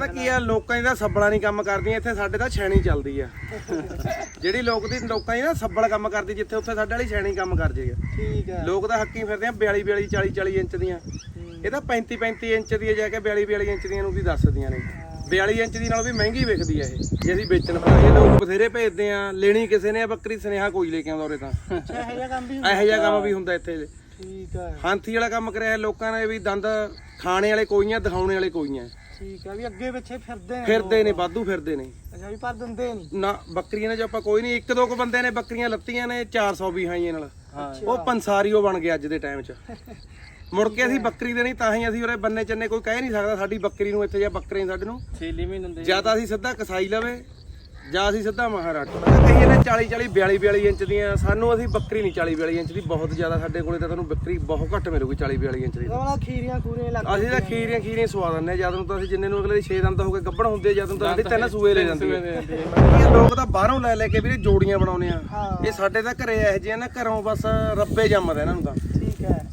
ਪਤਾ ਕੀ ਆ ਲੋਕਾਂ ਦੀ ਤਾਂ ਸੱਬਲਾਂ ਨਹੀਂ ਕੰਮ ਕਰਦੀਆਂ ਇੱਥੇ ਸਾਡੇ ਤਾਂ ਛੈਣੀ ਚੱਲਦੀ ਆ। ਜਿਹੜੀ ਲੋਕ ਦੀ ਲੋਕਾਂ ਦੀ ਨਾ ਸੱਬਲ ਕੰਮ ਕਰਦੀ ਜਿੱਥੇ ਉੱਥੇ ਸਾਡੇ ਵਾਲੀ ਛੈਣੀ ਕੰਮ ਕਰ ਜੇਗਾ ਠੀਕ ਹੈ ਲੋਕ ਤਾਂ ਹੱਕੀ ਫਿਰਦੇ ਆ 42 42 40 40 ਇੰਚ ਦੀਆਂ। ਇਹ ਤਾਂ 35 35 ਇੰਚ ਦੀ ਜਾ ਕੇ 42 42 ਇੰਚ ਦੀਆਂ ਨੂੰ ਵੀ ਦੱਸਦੀਆਂ ਨੇ। 42 ਇੰਚ ਦੀ ਨਾਲ ਵੀ ਮਹਿੰਗੀ ਵਿਕਦੀ ਆ ਇਹ ਜੇ ਅਸੀਂ ਵੇਚਣ ਪਾਈਏ ਲੋਕ ਬਥੇਰੇ ਭੇਜਦੇ ਆ ਲੈਣੀ ਕਿਸੇ ਨੇ ਆ ਬੱਕਰੀ ਸੁਨੇਹਾ ਕੋਈ ਲੈ ਕੇ ਆਉਂਦਾ ਉਰੇ ਤਾਂ। ਇਹ ਜਿਹਾ ਕੰਮ ਵੀ ਇਹੋ ਜਿਹਾ ਕੰਮ ਵੀ ਹੁੰਦਾ ਇੱਥੇ। ਠੀਕ ਹੈ ਹਾਂਥੀ ਵਾਲਾ ਕੰਮ ਕਰਿਆ ਲੋਕਾਂ ਨੇ ਵੀ ਦੰਦ ਖਾਣੇ ਵਾਲੇ ਕੋਈਆਂ ਦਿਖਾਉਣੇ ਵਾਲੇ ਕੋਈਆਂ ਠੀਕ ਹੈ ਵੀ ਅੱਗੇ ਪਿੱਛੇ ਫਿਰਦੇ ਨੇ ਫਿਰਦੇ ਨੇ ਵਾਧੂ ਫਿਰਦੇ ਨੇ। ਅੱਛਾ ਵੀ ਪਰ ਦਿੰਦੇ ਨਹੀਂ। ਨਾ ਬੱਕਰੀਆਂ ਨੇ ਜੋ ਆਪਾਂ ਕੋਈ ਨਹੀਂ ਇੱਕ ਦੋ ਕੁ ਬੰਦੇ ਨੇ ਬੱਕਰੀਆਂ ਲੱਤੀਆਂ ਨੇ 400 ਵੀ ਹਾਈਆਂ ਨਾਲ। ਉਹ ਪੰਸਾਰੀ ਉਹ ਬਣ ਗਿਆ ਅੱਜ ਦੇ ਟਾਈਮ 'ਚ। ਮੁੜ ਕੇ ਅਸੀਂ ਬੱਕਰੀ ਦੇਣੀ ਤਾਂ ਹੀ ਅਸੀਂ ਉਰੇ ਬੰਨੇ ਚੰਨੇ ਕੋਈ ਕਹਿ ਨਹੀਂ ਸਕਦਾ ਸਾਡੀ ਬੱਕਰੀ ਨੂੰ ਇੱਥੇ ਜਾਂ ਬੱਕਰੇ ਸਾਡੇ ਨੂੰ। ਛੇਲੀ ਵੀ ਦਿੰਦੇ ਜਾਂ ਤਾਂ ਅਸੀਂ ਸਿੱਧਾ ਕਸਾਈ ਲਵੇ। ਜਾਂ ਅਸੀਂ ਸਿੱਧਾ ਮਹਾਰਾਜ ਕਹੀਏ ਨੇ 40 40 42 42 ਇੰਚ ਦੀਆਂ ਸਾਨੂੰ ਅਸੀਂ ਬੱਕਰੀ ਨਹੀਂ 40 42 ਇੰਚ ਦੀ ਬਹੁਤ ਜ਼ਿਆਦਾ ਸਾਡੇ ਕੋਲੇ ਤਾਂ ਤੁਹਾਨੂੰ ਬੱਕਰੀ ਬਹੁਤ ਘੱਟ ਮਿਲੂਗੀ 40 42 ਇੰਚ ਦੀ ਉਹਦਾ ਖੀਰੀਆਂ ਖੂਰੀਆਂ ਲੱਗ ਅਸੀਂ ਤਾਂ ਖੀਰੀਆਂ ਖੀਰੀਆਂ ਸਵਾ ਦਿੰਦੇ ਆ ਜਦ ਨੂੰ ਤਾਂ ਅਸੀਂ ਜਿੰਨੇ ਨੂੰ ਅਗਲੇ 6 ਦੰਦ ਹੋ ਕੇ ਗੱਭਣ ਹੁੰਦੇ ਜਦ ਨੂੰ ਤਾਂ ਸਾਡੀ ਤਿੰਨ ਸੂਏ ਲੈ ਜਾਂਦੀ ਇਹ ਲੋਕ ਤਾਂ ਬਾਹਰੋਂ ਲੈ ਲੈ ਕੇ ਵੀਰੇ ਜੋੜੀਆਂ ਬਣਾਉਨੇ ਆ। ਇਹ ਸਾਡੇ ਤਾਂ ਘਰੇ ਇਹੋ ਜਿਹੇ ਆ ਨਾ ਘਰੋਂ ਬਸ ਰੱਬੇ ਜੰਮਦਾ ਇਹਨਾਂ ਨੂੰ ਤਾਂ।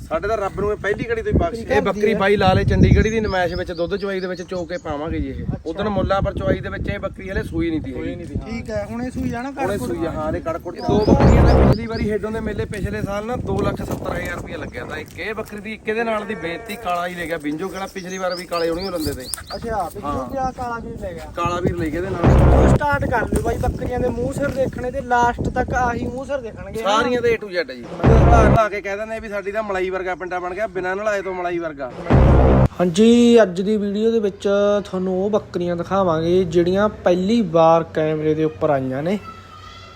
ਸਾਡੇ ਤਾਂ ਰੱਬ ਨੂੰ ਇਹ ਪਹਿਲੀ ਘੜੀ ਤੋਂ ਹੀ ਬਖਸ਼ ਇਹ ਬੱਕਰੀ ਬਾਈ ਲਾ ਲੇ ਚੰਡੀਗੜ੍ਹ ਦੀ ਨਮਾਇਸ਼ ਵਿੱਚ ਦੁੱਧ ਚਵਾਈ ਦੇ ਵਿੱਚ ਚੋ ਕੇ ਪਾਵਾਂਗੇ ਜੀ ਇਹ। ਉਦੋਂ ਮੁੱਲਾ ਪਰ ਚਵਾਈ ਦੇ ਵਿੱਚ ਇਹ ਬੱਕਰੀ ਹਲੇ ਸੂਈ ਨਹੀਂ ਹੈਗੀ। ਠੀਕ ਹੈ ਹੁਣ ਇਹ ਸੂਈ ਜਾਣਾ ਉਹਨੇ ਸੂਈ ਆ, ਹਾਂ ਨੇ ਕੜਕੜ ਦੋ ਬੱਕਰੀਆਂ ਦੇ ਪਿਛਲੀ ਵਾਰੀ ਹੇਡੋਂ ਦੇ ਮੇਲੇ ਪਿਛਲੇ ਸਾਲ ਨਾ 270000 ਰੁਪਏ ਲੱਗਿਆ ਤਾਂ ਇੱਕ ਇਹ ਬੱਕਰੀ ਦੀ ਇੱਕ ਇਹਦੇ ਨਾਲ ਦੀ ਬੇਇੱਜ਼ਤੀ ਕਾਲਾ ਹੀ ਲੈ ਗਿਆ। ਬਿੰਜੋ ਕਿਹੜਾ ਪਿਛਲੀ ਵਾਰ ਵੀ ਕਾਲੇ ਉਹਨੂੰ ਲੰਦੇ ਤੇ। ਅੱਛਾ ਪਿੱਛੋਂ ਗਿਆ ਕਾਲਾ ਵੀ ਲੈ ਗਿਆ? ਕਾਲਾ ਵੀਰ ਲੈ ਕੇ ਇਹਦੇ ਨਾਲ। ਸਟਾਰਟ ਕਰ ਲਿਓ ਬਾਈ ਬੱਕਰੀਆਂ ਦੇ ਮੂੰਹ ਸਿਰ ਦੇਖਣੇ ਤੇ ਲਾਸਟ ਤੱਕ ਆਹੀ ਮੂੰਹ ਸਿਰ ਦੇਖਣਗੇ। ਸਾਰੀਆਂ ਦੇ A to Z ਜੀ। ਨਲਾ ਨਲਾ ਕੇ ਕਹਿ ਦਿੰਦੇ ਵੀ ਸਾਡੀ ਤਾਂ ਮਲਾਈ ਵਰਗਾ ਪਿੰਡਾ ਬਣ ਗਿਆ, ਬਿਨਾਂ ਨਲਾਏ ਤੋਂ ਮਲਾਈ ਵਰਗਾ। ਹਾਂਜੀ, ਅੱਜ ਦੀ ਵੀਡੀਓ ਦੇ ਵਿੱਚ ਤੁਹਾਨੂੰ ਉਹ ਬੱਕਰੀਆਂ ਦਿਖਾਵਾਂਗੇ, ਜਿਹੜੀਆਂ ਪਹਿਲੀ ਵਾਰ ਕੈਮਰੇ ਦੇ ਉੱਪਰ ਆਈਆਂ ਨੇ।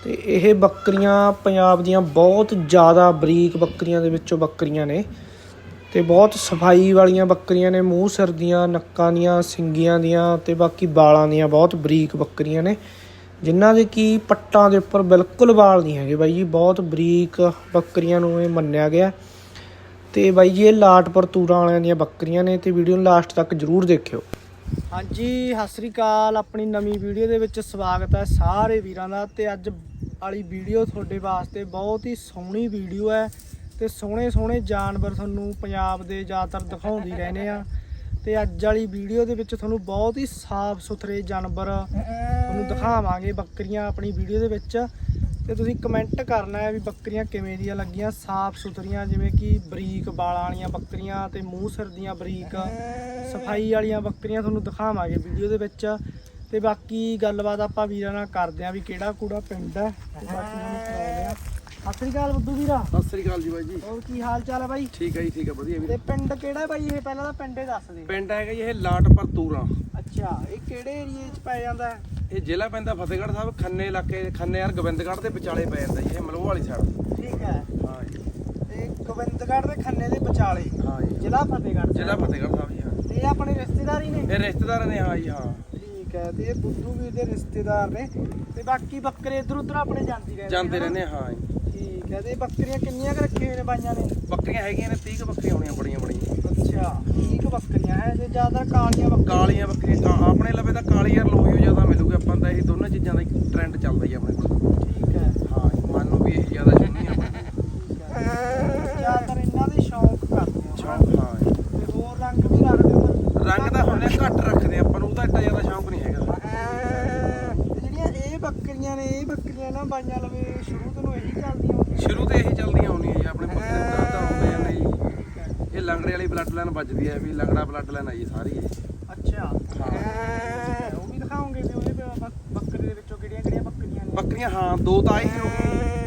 ਤੇ ਇਹ ਬੱਕਰੀਆਂ ਪੰਜਾਬ ਦੀਆਂ ਬਹੁਤ ਜ਼ਿਆਦਾ ਬਰੀਕ ਬੱਕਰੀਆਂ ਦੇ ਵਿੱਚੋਂ ਬੱਕਰੀਆਂ ਨੇ। ਤੇ ਬਹੁਤ ਸਫ਼ਾਈ ਵਾਲੀਆਂ ਬੱਕਰੀਆਂ ਨੇ, ਮੂੰਹ ਸਿਰ ਦੀਆਂ, ਨੱਕਾਂ ਦੀਆਂ, ਸਿੰਗੀਆਂ ਦੀਆਂ ਤੇ ਬਾਕੀ ਵਾਲਾਂ ਦੀਆਂ ਬਹੁਤ ਬਰੀਕ ਬੱਕਰੀਆਂ ਨੇ। ਜਿਨ੍ਹਾਂ ਦੇ ਕੀ ਪੱਟਾਂ ਦੇ ਉੱਪਰ ਬਿਲਕੁਲ ਵਾਲ ਨਹੀਂ ਹੈਗੇ ਬਾਈ ਜੀ, ਬਹੁਤ ਬਰੀਕ ਬੱਕਰੀਆਂ ਨੂੰ ਇਹ ਮੰਨਿਆ ਗਿਆ। ਤੇ ਬਾਈ ਜੀ, ਇਹ ਲਾਟਪੁਰ ਤੂਰਾਂ ਵਾਲਿਆਂ ਦੀਆਂ ਬੱਕਰੀਆਂ ਨੇ ਤੇ ਵੀਡੀਓ ਨੂੰ ਲਾਸਟ ਤੱਕ ਜਰੂਰ ਦੇਖਿਓ। ਹਾਂਜੀ, ਸਤਿ ਸ੍ਰੀ ਅਕਾਲ। ਆਪਣੀ ਨਵੀਂ ਵੀਡੀਓ ਦੇ ਵਿੱਚ ਸਵਾਗਤ ਹੈ ਸਾਰੇ ਵੀਰਾਂ ਦਾ ਤੇ ਅੱਜ ਵਾਲੀ ਵੀਡੀਓ ਤੁਹਾਡੇ ਵਾਸਤੇ ਬਹੁਤ ਹੀ ਸੋਹਣੀ ਵੀਡੀਓ ਹੈ ਤੇ ਸੋਹਣੇ ਸੋਹਣੇ ਜਾਨਵਰ ਤੁਹਾਨੂੰ ਪੰਜਾਬ ਦੇ ਜ਼ਿਆਦਾਤਰ ਦਿਖਾਉਂਦੀ ਰਹਿੰਦੇ ਆ। ਤੇ ਅੱਜ ਵਾਲੀ ਵੀਡੀਓ ਦੇ ਵਿੱਚ ਤੁਹਾਨੂੰ ਬਹੁਤ ਹੀ ਸਾਫ਼ ਸੁਥਰੇ ਜਾਨਵਰ ਤੁਹਾਨੂੰ ਦਿਖਾਵਾਂਗੇ ਬੱਕਰੀਆਂ ਆਪਣੀ ਵੀਡੀਓ ਦੇ ਵਿੱਚ। ਤੇ ਤੁਸੀਂ ਕਮੈਂਟ ਕਰਨਾ ਹੈ ਵੀ ਬੱਕਰੀਆਂ ਕਿਵੇਂ ਦੀਆਂ ਲੱਗੀਆਂ, ਸਾਫ਼ ਸੁਥਰੀਆਂ, ਜਿਵੇਂ ਕਿ ਬਰੀਕ ਵਾਲਾਂ ਵਾਲੀਆਂ ਬੱਕਰੀਆਂ ਤੇ ਮੂੰਹ ਸਿਰ ਦੀਆਂ ਬਰੀਕ ਸਫ਼ਾਈ ਵਾਲੀਆਂ ਬੱਕਰੀਆਂ ਤੁਹਾਨੂੰ ਦਿਖਾਵਾਂਗੇ ਵੀਡੀਓ ਦੇ ਵਿੱਚ। ਤੇ ਬਾਕੀ ਗੱਲਬਾਤ ਆਪਾਂ ਵੀਰਾਂ ਨਾਲ ਕਰਦੇ ਆਂ ਵੀ ਕਿਹੜਾ ਕੂੜਾ ਪਿੰਡ ਹੈ ਤੇ ਬਾਕੀ ਉਹਨੂੰ ਕਰਾਉਂਦੇ ਆ। ਸਤਿ ਸ੍ਰੀ ਅਕਾਲ ਬੱਦੂ ਵੀਰਾ। ਸਤਿ ਸ੍ਰੀ ਅਕਾਲ ਜੀ ਬਾਈ ਜੀ। ਹੋਰ ਕੀ ਹਾਲ ਚਾਲ ਹੈ ਬਾਈ? ਠੀਕ ਹੈ ਜੀ ਠੀਕ ਹੈ ਵਧੀਆ ਤੇ ਵੀਰੇ ਪਿੰਡ ਕਿਹੜਾ ਹੈ ਬਾਈ? ਇਹ ਪਹਿਲਾਂ ਤਾਂ ਪਿੰਡੇ ਦੱਸ ਦੇ। ਪਿੰਡ ਹੈਗਾ ਜੀ ਇਹ ਲਾਟਪਰ ਤੂਰਾਂ। ਅੱਛਾ ਇਹ ਕਿਹੜੇ ਏਰੀਏ 'ਚ ਪੈ ਜਾਂਦਾ ਹੈ? ਇਹ ਜ਼ਿਲ੍ਹਾ ਪੈਂਦਾ ਫਤਿਹਗੜ੍ਹ ਸਾਹਿਬ ਖੰਨੇ ਇਲਾਕੇ ਖੰਨੇ ਯਾਰ ਗੋਬਿੰਦਗੜ੍ਹ ਦੇ ਵਿਚਾਲੇ ਪੈ ਜਾਂਦਾ ਜੀ ਇਹ ਮਲੋਹ ਵਾਲੀ ਸਾਈਡ ਠੀਕ ਹੈ। ਹਾਂ ਜੀ। ਤੇ ਗੋਬਿੰਦਗੜ੍ਹ ਦੇ ਖੰਨੇ ਦੇ ਵਿਚਾਲੇ। ਹਾਂ ਜੀ। ਜ਼ਿਲ੍ਹਾ ਫਤਿਹਗੜ੍ਹ ਜ਼ਿਲ੍ਹਾ ਫਤਿਹਗੜ੍ਹ ਸਾਹਿਬ ਜੀ ਹਾਂ। ਤੇ ਇਹ ਆਪਣੇ ਰਿਸ਼ਤੇਦਾਰ ਹੀ ਨੇ? ਇਹ ਰਿਸ਼ਤੇਦਾਰ ਨੇ ਹਾਂ ਜੀ ਹਾਂ। ਠੀਕ ਹੈ ਤੇ ਇਹ ਬੁੱਧੂ ਵੀਰ ਦੇ ਰਿਸ਼ਤੇਦਾਰ ਨੇ ਤੇ ਬਾਕੀ ਬੱਕਰੇ ਇਧਰ ਉਧਰ ਆਪਣੇ ਜਾਂਦੀ ਰਹਿੰਦੇ ਜਾਂਦੇ ਨੇ? ਰਹਿੰਦੇ ਹਾਂ ਜੀ। ਠੀਕ ਹੈ ਤੇ ਬੱਕਰੀਆਂ ਕਿੰਨੀਆਂ ਕੁ ਰੱਖੀਆਂ ਹੋਈਆਂ ਨੇ ਬਾਈਆਂ ਨੇ? ਬੱਕਰੀਆਂ ਹੈਗੀਆਂ ਨੇ 30 ਕੁ ਬੱਕਰੀਆਂ ਹੋਣੀਆਂ ਬੜੀਆਂ ਬੜੀਆਂ। ਅੱਛਾ ਠੀਕ ਬੱਕਰੀਆਂ ਹੈ ਜੇ ਜ਼ਿਆਦਾ ਕਾਲੀਆਂ ਬੱਕਰੀਆਂ? ਕਾਲੀਆਂ ਬੱਕਰੀਆਂ ਕਾ- ਆਪਣੇ ਲਵੇ ਤਾਂ ਕਾਲੀ ਯਾਰ ਲੋਹੀ ਜ਼ਿਆਦਾ ਮਿਲੂਗੀ ਆਪਾਂ ਨੂੰ ਤਾਂ ਇਹ ਦੋਨਾਂ ਚੀਜ਼ਾਂ ਦਾ ਟ੍ਰੈਂਡ ਚੱਲਦਾ ਹੀ ਆਪਣੇ ਕੋਲ ਠੀਕ ਹੈ ਹਾਂ ਜੀ, ਮਨ ਨੂੰ ਵੀ ਇਹ ਜ਼ਿਆਦਾ ਚਾਹੀਦੀ ਆਪਣੇ ਕੋਲ। ਠੀਕ ਹੈ ਜ਼ਿਆਦਾਤਰ ਇਹਨਾਂ ਦੇ ਸ਼ੌਂਕ ਕਰਦੇ ਆ ਸ਼ੌਂਕ ਹਾਂ ਜੀ। ਤੇ ਹੋਰ ਰੰਗ ਵੀ ਰੱਖਦੇ ਹੋ ਰੰਗ ਤਾਂ ਹੁੰਦੇ ਆ, ਘੱਟ ਰੱਖਦੇ ਆਪਾਂ ਨੂੰ ਤਾਂ ਏਡਾ ਜ਼ਿਆਦਾ ਸ਼ੌਂਕ ਨਹੀਂ ਹੈਗਾ ਤੇ ਜਿਹੜੀਆਂ ਇਹ ਬੱਕਰੀਆਂ ਨੇ ਇਹ ਬੱਕਰੀਆਂ ਨਾ ਬਾਈਆਂ ਲਵੇ ਸ਼ੁਰੂ ਤੋਂ ਇਹੀ ਚੱਲਦੀਆਂ ਹੁੰਦੀਆਂ ਸ਼ੁਰੂ ਤੋਂ ਇਹੀ ਚੱਲਦੀਆਂ ਹੁੰਦੀਆਂ ਜੀ ਆਪਣੇ ਬੱਕਰੇ ਦਾ ਤਾਂ ਹੁੰਦੇ ਜਾਂਦੇ ਜੀ ਇਹ ਲੰਗੜੇ ਵੱਜਦੀ ਹੈ ਵੀ ਲੰਗੜਾ ਬਲੱਡ ਲਾਈਨ ਆ ਜੀ ਸਾਰੀ। ਇਹ ਅੱਛਾ। ਹਾਂ। ਉਹ ਵੀ ਦਿਖਾਓਗੇ ਵੀ ਉਹਦੇ ਬ- ਬ- ਬੱਕਰੇ ਦੇ ਵਿੱਚੋਂ ਕਿਹੜੀਆਂ ਕਿਹੜੀਆਂ ਬੱਕਰੀਆਂ ਨੇ? ਬੱਕਰੀਆਂ ਹਾਂ ਦੋ ਤਾਂ ਆਹੀ ਹੋ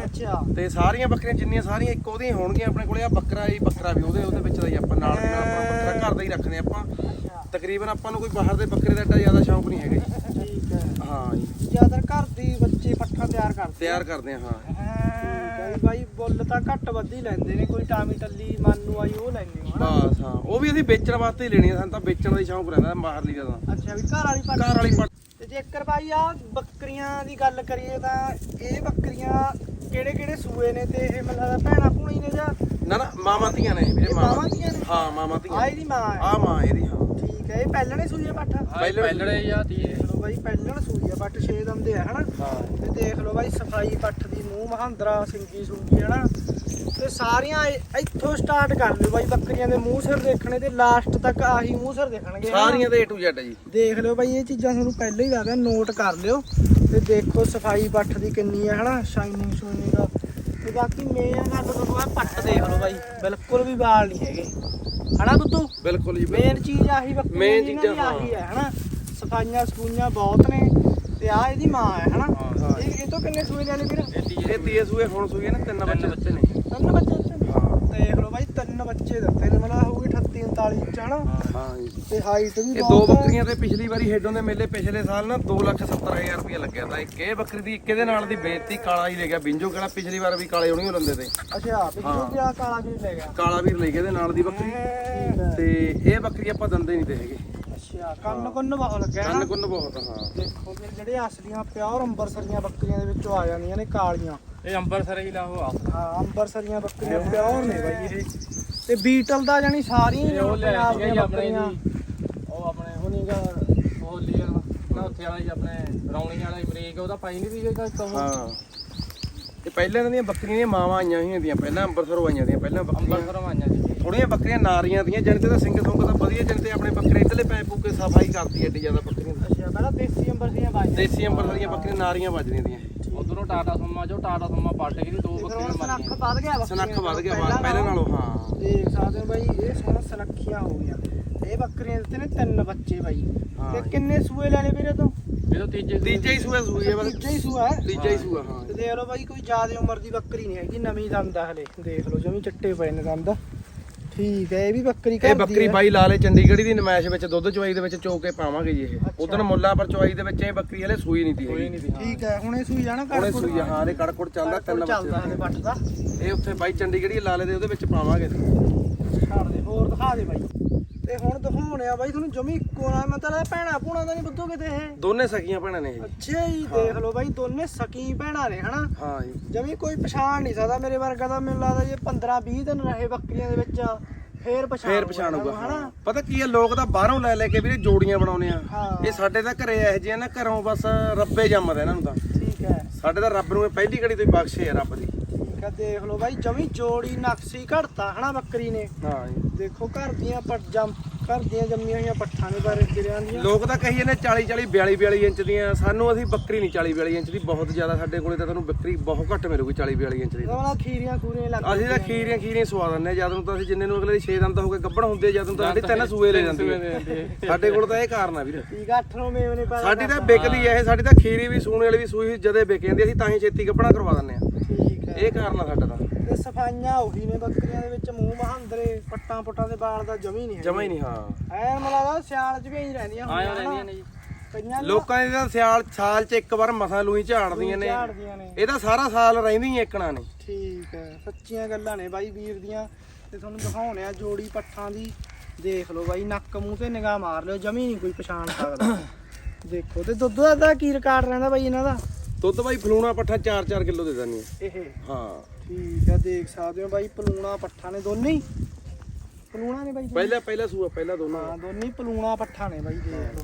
ਅੱਛਾ। ਤੇ ਸਾਰੀਆਂ ਬੱਕਰੀਆਂ ਜਿੰਨੀਆਂ ਸਾਰੀਆਂ ਇੱਕੋ ਉਹਦੀਆਂ ਹੀ ਹੋਣਗੀਆਂ ਆਪਣੇ ਕੋਲੇ ਆ ਬੱਕਰਾ ਜੀ ਬੱਕਰਾ ਵੀ ਉਹਦੇ ਉਹਦੇ ਵਿੱਚ ਦਾ ਹੀ ਆਪਾਂ ਨਾਲ ਦੀ ਨਾਲ ਆਪਣਾ ਬੱਕਰਾ ਘਰ ਦਾ ਹੀ ਰੱਖਦੇ ਆਪਾਂ। ਅੱਛਾ। ਤਕਰੀਬਨ ਆਪਾਂ ਨੂੰ ਕੋਈ ਬਾਹਰ ਦੇ ਬੱਕਰੇ ਦਾ ਏਡਾ ਜ਼ਿਆਦਾ ਸ਼ੌਂਕ ਨਹੀਂ ਹੈਗਾ ਜੀ। ਠੀਕ ਹੈ। ਹਾਂ ਜੀ। ਜ਼ਿਆਦਾਤਰ ਘਰ ਦੀ ਬੱਚੇ ਪੱਠਾ ਤਿਆਰ ਕਰਦੇ। ਤਿਆਰ ਕਰਦੇ ਹਾਂ ਹਾਂ। ਹੈ ਵੀ ਬਾਈ ਬੁੱਲ ਤਾਂ ਘੱਟ ਵੱਧ ਹੀ ਲੈਂਦੇ ਨੇ ਕੋਈ ਟਾਮੀ ਟੱਲੀ ਮਨ ਨੂੰ ਆਈ ਉਹ ਲੈਂਦੇ ਹੋ ਹਨਾ ਬਸ ਹਾਂ ਉਹ ਵੀ ਅਸੀਂ ਵੇਚਣ ਵਾਸਤੇ ਹੀ ਲੈਣੀ ਆ ਸਾਨੂੰ ਤਾਂ ਵੇਚਣ ਦਾ ਹੀ ਸ਼ੌਂਕ ਰਹਿੰਦਾ ਬਾਹਰਲੀ ਦਾ ਤਾਂ। ਅੱਛਾ ਵੀ ਘਰ ਵਾਲੀ ਘਰ ਵਾਲੀ ਪੱਟ ਤੇ ਜੇਕਰ ਬਾਈ ਆ ਬੱਕਰੀਆਂ ਦੀ ਗੱਲ ਕਰੀਏ ਤਾਂ ਇਹ ਬੱਕਰੀਆਂ ਕਿਹੜੇ ਕਿਹੜੇ ਸੂਏ ਨੇ ਤੇ ਇਹ ਮੈਨੂੰ ਲੱਗਦਾ ਭੈਣਾ ਭੂਣੀ ਨੇ ਜਾਂ ਨਾ ਨਾ ਮਾਮਾ ਧੀਆਂ ਨੇ ਇਹ ਮਾਮਾ ਮਾਵਾਂ ਦੀਆਂ ਨੇ? ਹਾਂ ਮਾਮਾ ਧੀਆਂ ਆ ਇਹਦੀ ਮਾਂ ਹੈ। ਆ ਮਾਂ ਇਹਦੀ ਹਾਂ। ਠੀਕ ਹੈ ਇਹ ਪਹਿਲਣੇ ਸੂਈ ਹੈ ਪੱਠ ਪਹਿਲਣ- ਪਹਿਲੜੇ ਜਾਂ ਤੀਏ ਲਓ ਬਾਈ ਪਹਿਲਣ ਸੂਈ ਪੱਠ 6 ਦੰਦੇ ਆ ਹਨਾ? ਤੇ ਦੇਖ ਲਓ ਬਾਈ ਸਫ਼ਾਈ ਪੱਠ ਦੀ ਮੂੰਹ ਮਹਾਂਦਰਾ ਸਿੰਗੀ ਸੂਗੀ ਹਨਾ? ਤੇ ਸਾਰੀਆਂ ਇੱਥੋਂ ਸਟਾਰਟ ਕਰ ਲਿਓ ਬਾਈ ਬੱਕਰੀਆਂ ਦੇ ਮੂੰਹ ਸਿਰ ਦੇਖਣੇ ਤੇ ਲਾਸਟ ਤੱਕ ਆਹੀ ਮੂੰਹ ਸਿਰ ਦੇਖਣਗੇ? ਸਾਰੀਆਂ ਦੇ A to Z ਜੀ। ਦੇਖ ਲਿਓ ਬਾਈ ਇਹ ਚੀਜ਼ਾਂ ਤੁਹਾਨੂੰ ਪਹਿਲਾਂ ਹੀ ਦੱਸਦਾ ਨੋਟ ਕਰ ਲਿਓ। ਤੇ ਦੇਖੋ ਸਫ਼ਾਈ ਪੱਠ ਦੀ ਕਿੰਨੀ ਹੈ ਹਨਾ? ਸ਼ਾਈਨਿੰਗ ਸ਼ੂਨਿੰਗ ਤੇ ਬਾਕੀ ਮੇਨ ਗੱਲ ਤੁਹਾਨੂੰ ਆ ਪੱਠ ਦੇਖ ਲਓ ਬਾਈ ਬਿਲਕੁਲ ਵੀ ਵਾਲ ਨਹੀਂ ਹੈਗੇ। ਹਨਾ ਬੁੱਤੂ ਬਿਲਕੁਲ ਜੀ ਮੇਨ ਚੀਜ਼ ਆਹੀ ਬੱਕਰੀ Main ਦੀ ਨਾ ਚੀਜ਼ਾਂ। ਆਹੀ ਹੈ ਹਨਾ? ਸਫਾਈਆਂ ਸਫੂਈਆਂ ਬਹੁਤ ਨੇ। ਤੇ ਆ ਇਹਦੀ ਮਾਂ ਹੈ ਹਨਾ। ਇਹ ਇਹ ਤੋਂ ਕਿੰਨੇ ਸੂਏ ਲੈਣੇ ਵੀਰ ਇਹ ਤੀਏ ਸੂਏ ਹੁਣ ਸੂਏ ਨਾ ਤਿੰਨ ਬੱਚੇ। ਦਿੱਤੇ ਨੇ। ਤਿੰਨ ਬੱਚੇ ਦਿੱਤੇ ਨੇ ਦੇਖ ਲਓ ਬਾਈ ਤਿੰਨ ਬੱਚੇ ਦਿੱਤੇ ਨੇ ਮਤਲਬ ਹੋਊਗੀ 38 39 ਇੰਚ ਹਨਾ? ਤੇ ਹਾਈਟ ਵੀ ਇਹ ਦੋ ਬਹੁਤ। ਬੱਕਰੀਆਂ ਤੇ ਪਿਛਲੀ ਵਾਰੀ ਹੈਡੋਂ ਦੇ ਮੇਲੇ ਪਿਛਲੇ ਸਾਲ ਨਾ 270000 ਰੁਪਏ ਲੱਗਿਆ ਤਾਂ। ਇੱਕ ਇਹ ਬੱਕਰੀ ਦੀ ਇੱਕ ਇਹਦੇ ਨਾਲ ਦੀ ਬੇਇੱਜ਼ਤੀ ਕਾਲਾ ਹੀ ਲੈ ਗਿਆ। ਬਿੰਜੋ ਕਿਹੜਾ ਪਿਛਲੀ ਵਾਰ ਵੀ ਕਾਲੇ ਉਹਨੂੰ ਲੰਦੇ ਤੇ। ਅੱਛਾ ਪਿੱਛੋਂ ਪਿਆ ਕਾਲਾ ਵੀ ਲੈ ਗਿਆ। ਕਾਲਾ ਵੀਰ ਲੈ ਗਿਆ ਇਹਦੇ ਨਾਲ ਦੀ ਬੱਕਰੀ। ਤੇ ਇਹ ਬੱਕਰੀ ਆਪਾਂ ਦੰਦੇ ਨਹੀਂ ਤੇ ਹੈਗੇ। ਅੱਛਾ ਕੰਨ ਕੁੰਨ ਬਹੁਤ ਲੱਗਿਆ ਕੰਨ ਨਾ? ਕੁੰਨ ਬਹੁਤ ਹਾਂ। ਦੇਖੋ ਵੀ ਜਿਹੜੇ ਅਸਲੀਆਂ ਪਿਓਰ ਅੰਬਰਸਰੀਆਂ ਬੱਕਰੀਆਂ ਦੇ ਵਿੱਚੋਂ ਆ ਜਾਂਦੀਆਂ ਨੇ ਕਾਲੀਆਂ। ਇਹ ਅੰਬਰਸਰ ਹੀ ਲਾਹੋ ਆ। ਹਾਂ ਅੰਬਰਸਰੀਆਂ ਬੱਕਰੀਆਂ ਪਿਓਰ ਨੇ ਬਾਈ ਇਹ। ਤੇ ਬੀਟਲ ਦਾ ਜਾਨੀ ਸਾਰੀਆਂ ਹੀ ਉਹ ਲੈ ਪੰਜਾਬ ਕੇ ਦੀਆਂ ਆਪਣੇ ਬੱਕਰੀਆਂ। ਜੀ। ਉਹ ਆਪਣੇ ਹੁਣੀਗਾ ਉਹ ਲੀਅਰ ਨਾ ਉੱਥੇ ਵਾਲਾ ਜੀ ਆਪਣੇ ਰੌਣੀ ਵਾਲਾ ਅਮਰੀਕ ਉਹਦਾ ਪਾਈ ਨਹੀਂ ਹਾਂ। ਇਹ ਪਹਿਲਾਂ ਇਹਨਾਂ ਦੀਆਂ ਬੱਕਰੀਆਂ ਦੀਆਂ ਮਾਵਾਂ ਆਈਆਂ ਹੋਈਆਂ ਦੀਆਂ ਪਹਿਲਾਂ ਅੰਬਰਸਰੋਂ ਆਈਆਂ ਦੀਆਂ ਪਹਿਲਾਂ ਬੱਕਰੀਆਂ ਅੰਬਰਸਰ ਆਈਆਂ ਜੀ। ਥੋੜੀਆਂ ਬੱਕਰੀਆਂ ਨਾਰੀਆਂ ਦੀਆਂ ਜਣ ਤੇ ਤਾਂ ਸਿੰਘ ਸੁੰਗ ਤਾਂ ਵਧੀਆ ਜਣ ਤੇ ਆਪਣੇ ਬੱਕਰੇ ਇਧਰਲੇ ਪੈ ਪੂ ਕੇ ਸਫ਼ਾਈ ਕਰਦੀ ਐਡੀ ਜ਼ਿਆਦਾ ਬੱਕਰੀਆਂ। ਅੱਛਾ ਪਹਿਲਾਂ ਦੇਸੀ ਅੰਬਰਸਰੀਆਂ ਬਾਈ ਦੇਸੀ ਅੰਬਰਸਰੀਆਂ ਬੱਕਰੀਆਂ ਨਾਰੀਆਂ ਵੱਜਦੀਆਂ ਦੀਆਂ। ਉਧਰੋਂ ਟਾਟਾ ਸੁਮਾ ਜੋ ਟਾਟਾ ਸੁਮਾ ਪੱਟ ਗਈ ਦੋ ਬੱਕਰੀਆਂ ਮਰ ਸਨੱਖ ਵੱਧ ਗਿਆ ਸਨੱਖ ਵੱਧ ਗਿਆ ਪਹਿਲਾਂ ਬਾਅਦ ਪਹਿਲਾਂ ਨਾਲੋਂ ਹਾਂ। ਦੇਖ ਸਕਦੇ ਹੋ ਬਾਈ ਇਹ ਸੋਹਣਾ ਸਨੱਖੀਆਂ ਹੋ ਗਈਆਂ। ਇਹ ਬੱਕਰੀਆਂ ਦਿੱਤੇ ਨੇ ਤਿੰਨ ਬੱਚੇ ਬਾਈ। ਤੇ ਕਿੰਨੇ ਸੂਏ ਲੈਣੇ ਵੀਰੇ ਤੋਂ? ਇਹ ਤਾਂ ਤੀਜੇ ਤੀਜਾ ਹੀ ਸੂਆ ਸੂਈ ਹੈ ਬਸ। ਤੀਜਾ ਹੀ ਸੂਆ ਹੈ। ਤੀਜਾ ਹੀ ਸੂਆ ਹਾਂ। ਤੇ ਦੇਖ ਲਓ ਬਾਈ ਕੋਈ ਜ਼ਿਆਦਾ ਉਮਰ ਦੀ ਬੱਕਰੀ ਨਹੀਂ ਹੈਗੀ ਨਵੀਂ ਦੰਦ ਆ ਹਲੇ। ਦੇਖ ਲਓ ਜਮੀ ਚੱਟੇ ਪਏ ਨੇ ਦੰਦ। ਠੀਕ ਹੈ ਇਹ ਵੀ ਬੱਕਰੀ ਘਰ ਇਹ ਦੀ ਬੱਕਰੀ। ਬਾਈ ਲਾਲੇ ਚੰਡੀਗੜ੍ਹ ਦੀ ਨਮਾਇਸ਼ ਵਿੱਚ ਦੁੱਧ ਚਵਾਈ ਦੇ ਵਿੱਚ ਚੋ ਕੇ ਪਾਵਾਂਗੇ ਜੀ ਇਹ। ਉਦੋਂ ਮੁੱਲਾ ਪਰ ਚਵਾਈ ਦੇ ਵਿੱਚ ਇਹ ਬੱਕਰੀ ਹਲੇ ਸੂਈ ਨਹੀਂ ਤੀ ਕੋਈ ਨਹੀਂ ਸੀ ਹਾਂ। ਠੀਕ ਹੈ ਹੁਣੇ ਸੂਈ ਜਾਣਾ ਹੁਣੇ ਸੂਈ ਆ, ਹਾਂ ਇਹਦੇ ਕੜਕੜ ਚੱਲਦਾ ਤਿੰਨ ਚੱਲਦਾ ਬੱਚੇ ਪੱਟ ਦਾ। ਇਹ ਉੱਥੇ ਬਾਈ ਚੰਡੀਗੜ੍ਹ ਲਾਲੇ ਦੇ ਉਹਦੇ ਵਿੱਚ ਪਾਵਾਂਗੇ। ਛੱਡ ਦੇ ਹੋਰ ਦਿਖਾ ਦੇ ਬਾਈ। ਤੇ ਹੁਣ ਦਿਖਾਉਣੇ ਆ ਬਾਈ ਤੁਹਾਨੂੰ ਜਮੀ ਇੱਕੋ ਨਾ ਮਤਲਬ ਭੈਣਾ ਭੂਣਾ ਦਾ ਨਹੀਂ ਬੁੱਧੂ ਕਿਤੇ ਇਹ। ਦੋਨੇ ਸਖੀਆਂ ਭੈਣਾਂ ਨੇ ਇਹ। ਅੱਛਾ ਜੀ ਦੇਖ ਲਓ ਬਾਈ ਦੋਨੇ ਸਕੀ ਭੈਣਾਂ ਨੇ ਹਨਾ? ਹਾਂ ਜੀ। ਜਮੀ ਕੋਈ ਪਛਾਣ ਨਹੀਂ ਸਕਦਾ ਮੇਰੇ ਵਰਗਾ ਤਾਂ ਮੈਨੂੰ ਲੱਗਦਾ ਜੇ 15 20 ਦਿਨ ਰਹੇ ਬੱਕਰੀਆਂ ਦੇ ਵਿੱਚ ਫੇਰ ਪਛਾਣ ਫੇਰ ਪਛਾਣੂਗਾ ਹਨਾ। ਪਤਾ ਕੀ ਹੈ ਲੋਕ ਤਾਂ ਬਾਹਰੋਂ ਲੈ ਲੈ ਕੇ ਵੀਰੇ ਜੋੜੀਆਂ ਬਣਾਉਨੇ ਆ। ਹਾਂ। ਇਹ ਸਾਡੇ ਤਾਂ ਘਰੇ ਇਹੋ ਜਿਹੇ ਨਾ ਘਰੋਂ ਬਸ ਰੱਬੇ ਜੰਮਦਾ ਇਹਨਾਂ ਨੂੰ ਤਾਂ। ਠੀਕ ਹੈ। ਸਾਡੇ ਤਾਂ ਰੱਬ ਨੂੰ ਇਹ ਪਹਿਲੀ ਘੜੀ ਤੋਂ ਹੀ ਬਖਸ਼ੇ ਆ ਰੱਬ ਦੀ। ਠੀਕ ਹੈ ਦੇਖ ਲਓ ਬਾਈ ਜਮੀ ਜੋੜੀ ਨਕਸੀ ਘੜਤਾ ਹਨਾ ਬੱਕਰੀ ਨੇ। ਹਾਂ ਜੀ। ਦੇਖੋ ਘਰ ਦੀਆਂ ਪੱਟ ਜੰਮ ਘਰ ਦੀਆਂ ਜੰਮੀਆਂ ਹੋਈਆਂ ਪੱਠਾਂ ਨੇ ਬਾਰੇ ਗਿਰਿਆਂ ਦੀਆਂ ਲੋਕ ਤਾਂ ਕਹੀ ਜਾਂਦੇ 40 40 42 42 ਇੰਚ ਦੀਆਂ। ਸਾਨੂੰ ਅਸੀਂ ਬੱਕਰੀ ਨਹੀਂ 40 42 ਇੰਚ ਦੀ ਬਹੁਤ ਜ਼ਿਆਦਾ ਸਾਡੇ ਕੋਲੇ ਤਾਂ ਤੁਹਾਨੂੰ ਬੱਕਰੀ ਬਹੁਤ ਘੱਟ ਮਿਲੂਗੀ 40 42 ਇੰਚ ਦੀ ਮਤਲਬ ਖੀਰੀਆਂ ਖੂਰੀਆਂ ਲੱਗ ਅਸੀਂ ਤਾਂ ਖੀਰੀਆਂ ਖੀਰੀਆਂ ਸਵਾ ਆ ਜਦ ਨੂੰ ਤਾਂ ਅਸੀਂ ਜਿੰਨੇ ਨੂੰ ਅਗਲੇ ਦੀ 6 ਦੰਦ ਹੋ ਕੇ ਗੱਭਣ ਹੁੰਦੇ ਜਦ ਨੂੰ ਤਾਂ ਸਾਡੀ ਤਿੰਨ ਸੂਏ ਲੈ ਜਾਂਦੀ ਸਾਡੇ ਕੋਲ ਤਾਂ ਇਹ ਕਾਰਨ ਆ ਵੀਰ। ਠੀਕ ਆ 8 ਮੇਵ ਨੇ ਪੈਦਾ ਸਾਡੀ ਤਾਂ। ਵਿਕਦੀ ਹੈ ਇਹ ਸਾਡੀ ਤਾਂ ਖੀਰੀ ਵੀ ਸੂਣੇ ਵਾਲੀ ਵੀ ਸੂਈ ਜਦੇ ਵਿਕ ਜਾਂਦੀ ਅਸੀਂ ਤਾਂ ਹੀ ਛੇਤੀ ਗੱਭਣਾ ਕਰਵਾ ਦਿੰਦੇ ਆ। ਇਹ ਕਾਰਨ ਆ ਸਾਡਾ ਤਾਂ। ਤੇ ਸਫਾਈਆਂ ਉਹੀ ਨੇ ਬੱਕਰੀਆਂ ਦੇ ਵਿੱਚ ਮੂੰਹ ਮਹਾਂਦਰੇ ਪੱਟਾਂ ਪੁੱਟਾਂ ਦੇ ਬਾਲ ਦਾ ਜਮੀ ਨਹੀਂ ਜਮਾ ਹੀ ਨਹੀਂ ਹਾਂ। ਐ ਮਤਲਬ ਸਿਆਲ ਚ ਵੀ ਐਂ ਰਹਿੰਦੀਆਂ ਆਇਆ ਹੁੰਦੀਆਂ ਰਹਿੰਦੀਆਂ ਨੇ ਜੀ। ਕਈਆਂ ਦੀਆਂ ਲੋਕਾਂ ਦੀ ਤਾਂ ਸਿਆਲ ਸਾਲ 'ਚ ਇੱਕ ਵਾਰ ਮਸਾਂ ਲੂਈ ਝਾੜਦੀਆਂ ਨੇ। ਝਾੜਦੀਆਂ ਨੇ। ਇਹ ਤਾਂ ਸਾਰਾ ਸਾਲ ਰਹਿੰਦੀਆਂ ਏਕਣਾ ਨੇ। ਠੀਕ ਹੈ ਸੱਚੀਆਂ ਗੱਲਾਂ ਨੇ ਬਾਈ ਵੀਰ ਦੀਆਂ। ਤੇ ਤੁਹਾਨੂੰ ਦਿਖਾਉਣੇ ਆ ਜੋੜੀ ਪੱਠਾਂ ਦੀ। ਦੇਖ ਲਓ ਬਾਈ ਨੱਕ ਮੂੰਹ ਤੇ ਨਿਗਾਹ ਮਾਰ ਲਿਓ ਜਮੀ ਨਹੀਂ ਕੋਈ ਪਛਾਣ ਸਕਦਾ। ਦੇਖੋ ਤੇ ਦੁੱਧ ਦਾ ਕੀ ਰਿਕਾਰਡ ਰਹਿੰਦਾ ਬਾਈ ਇਹਨਾਂ ਦਾ? ਦੁੱਧ ਬਾਈ ਫਲੂਣਾ ਪੱਠਾ 4-4 ਕਿਲੋ ਦੇ ਦਿੰਦੀ ਇਹ? ਹਾਂ। ਠੀਕ ਹੈ ਦੇਖ ਸਕਦੇ ਹੋ ਬਾਈ ਪਲੂਣਾ ਪੱਠਾ ਨੇ ਦੋਨੇ ਹੀ। ਪਲੂਣਾ ਨੇ ਬਾਈ ਪਹਿਲਾ ਪਹਿਲਾ ਸੂਆ ਪਹਿਲਾ ਦੋਨੋਂ ਹਾਂ ਦੋਨੇ ਹੀ ਪਲੂਣਾ ਪੱਠਾ ਨੇ ਬਾਈ ਦੇਖ ਲਓ।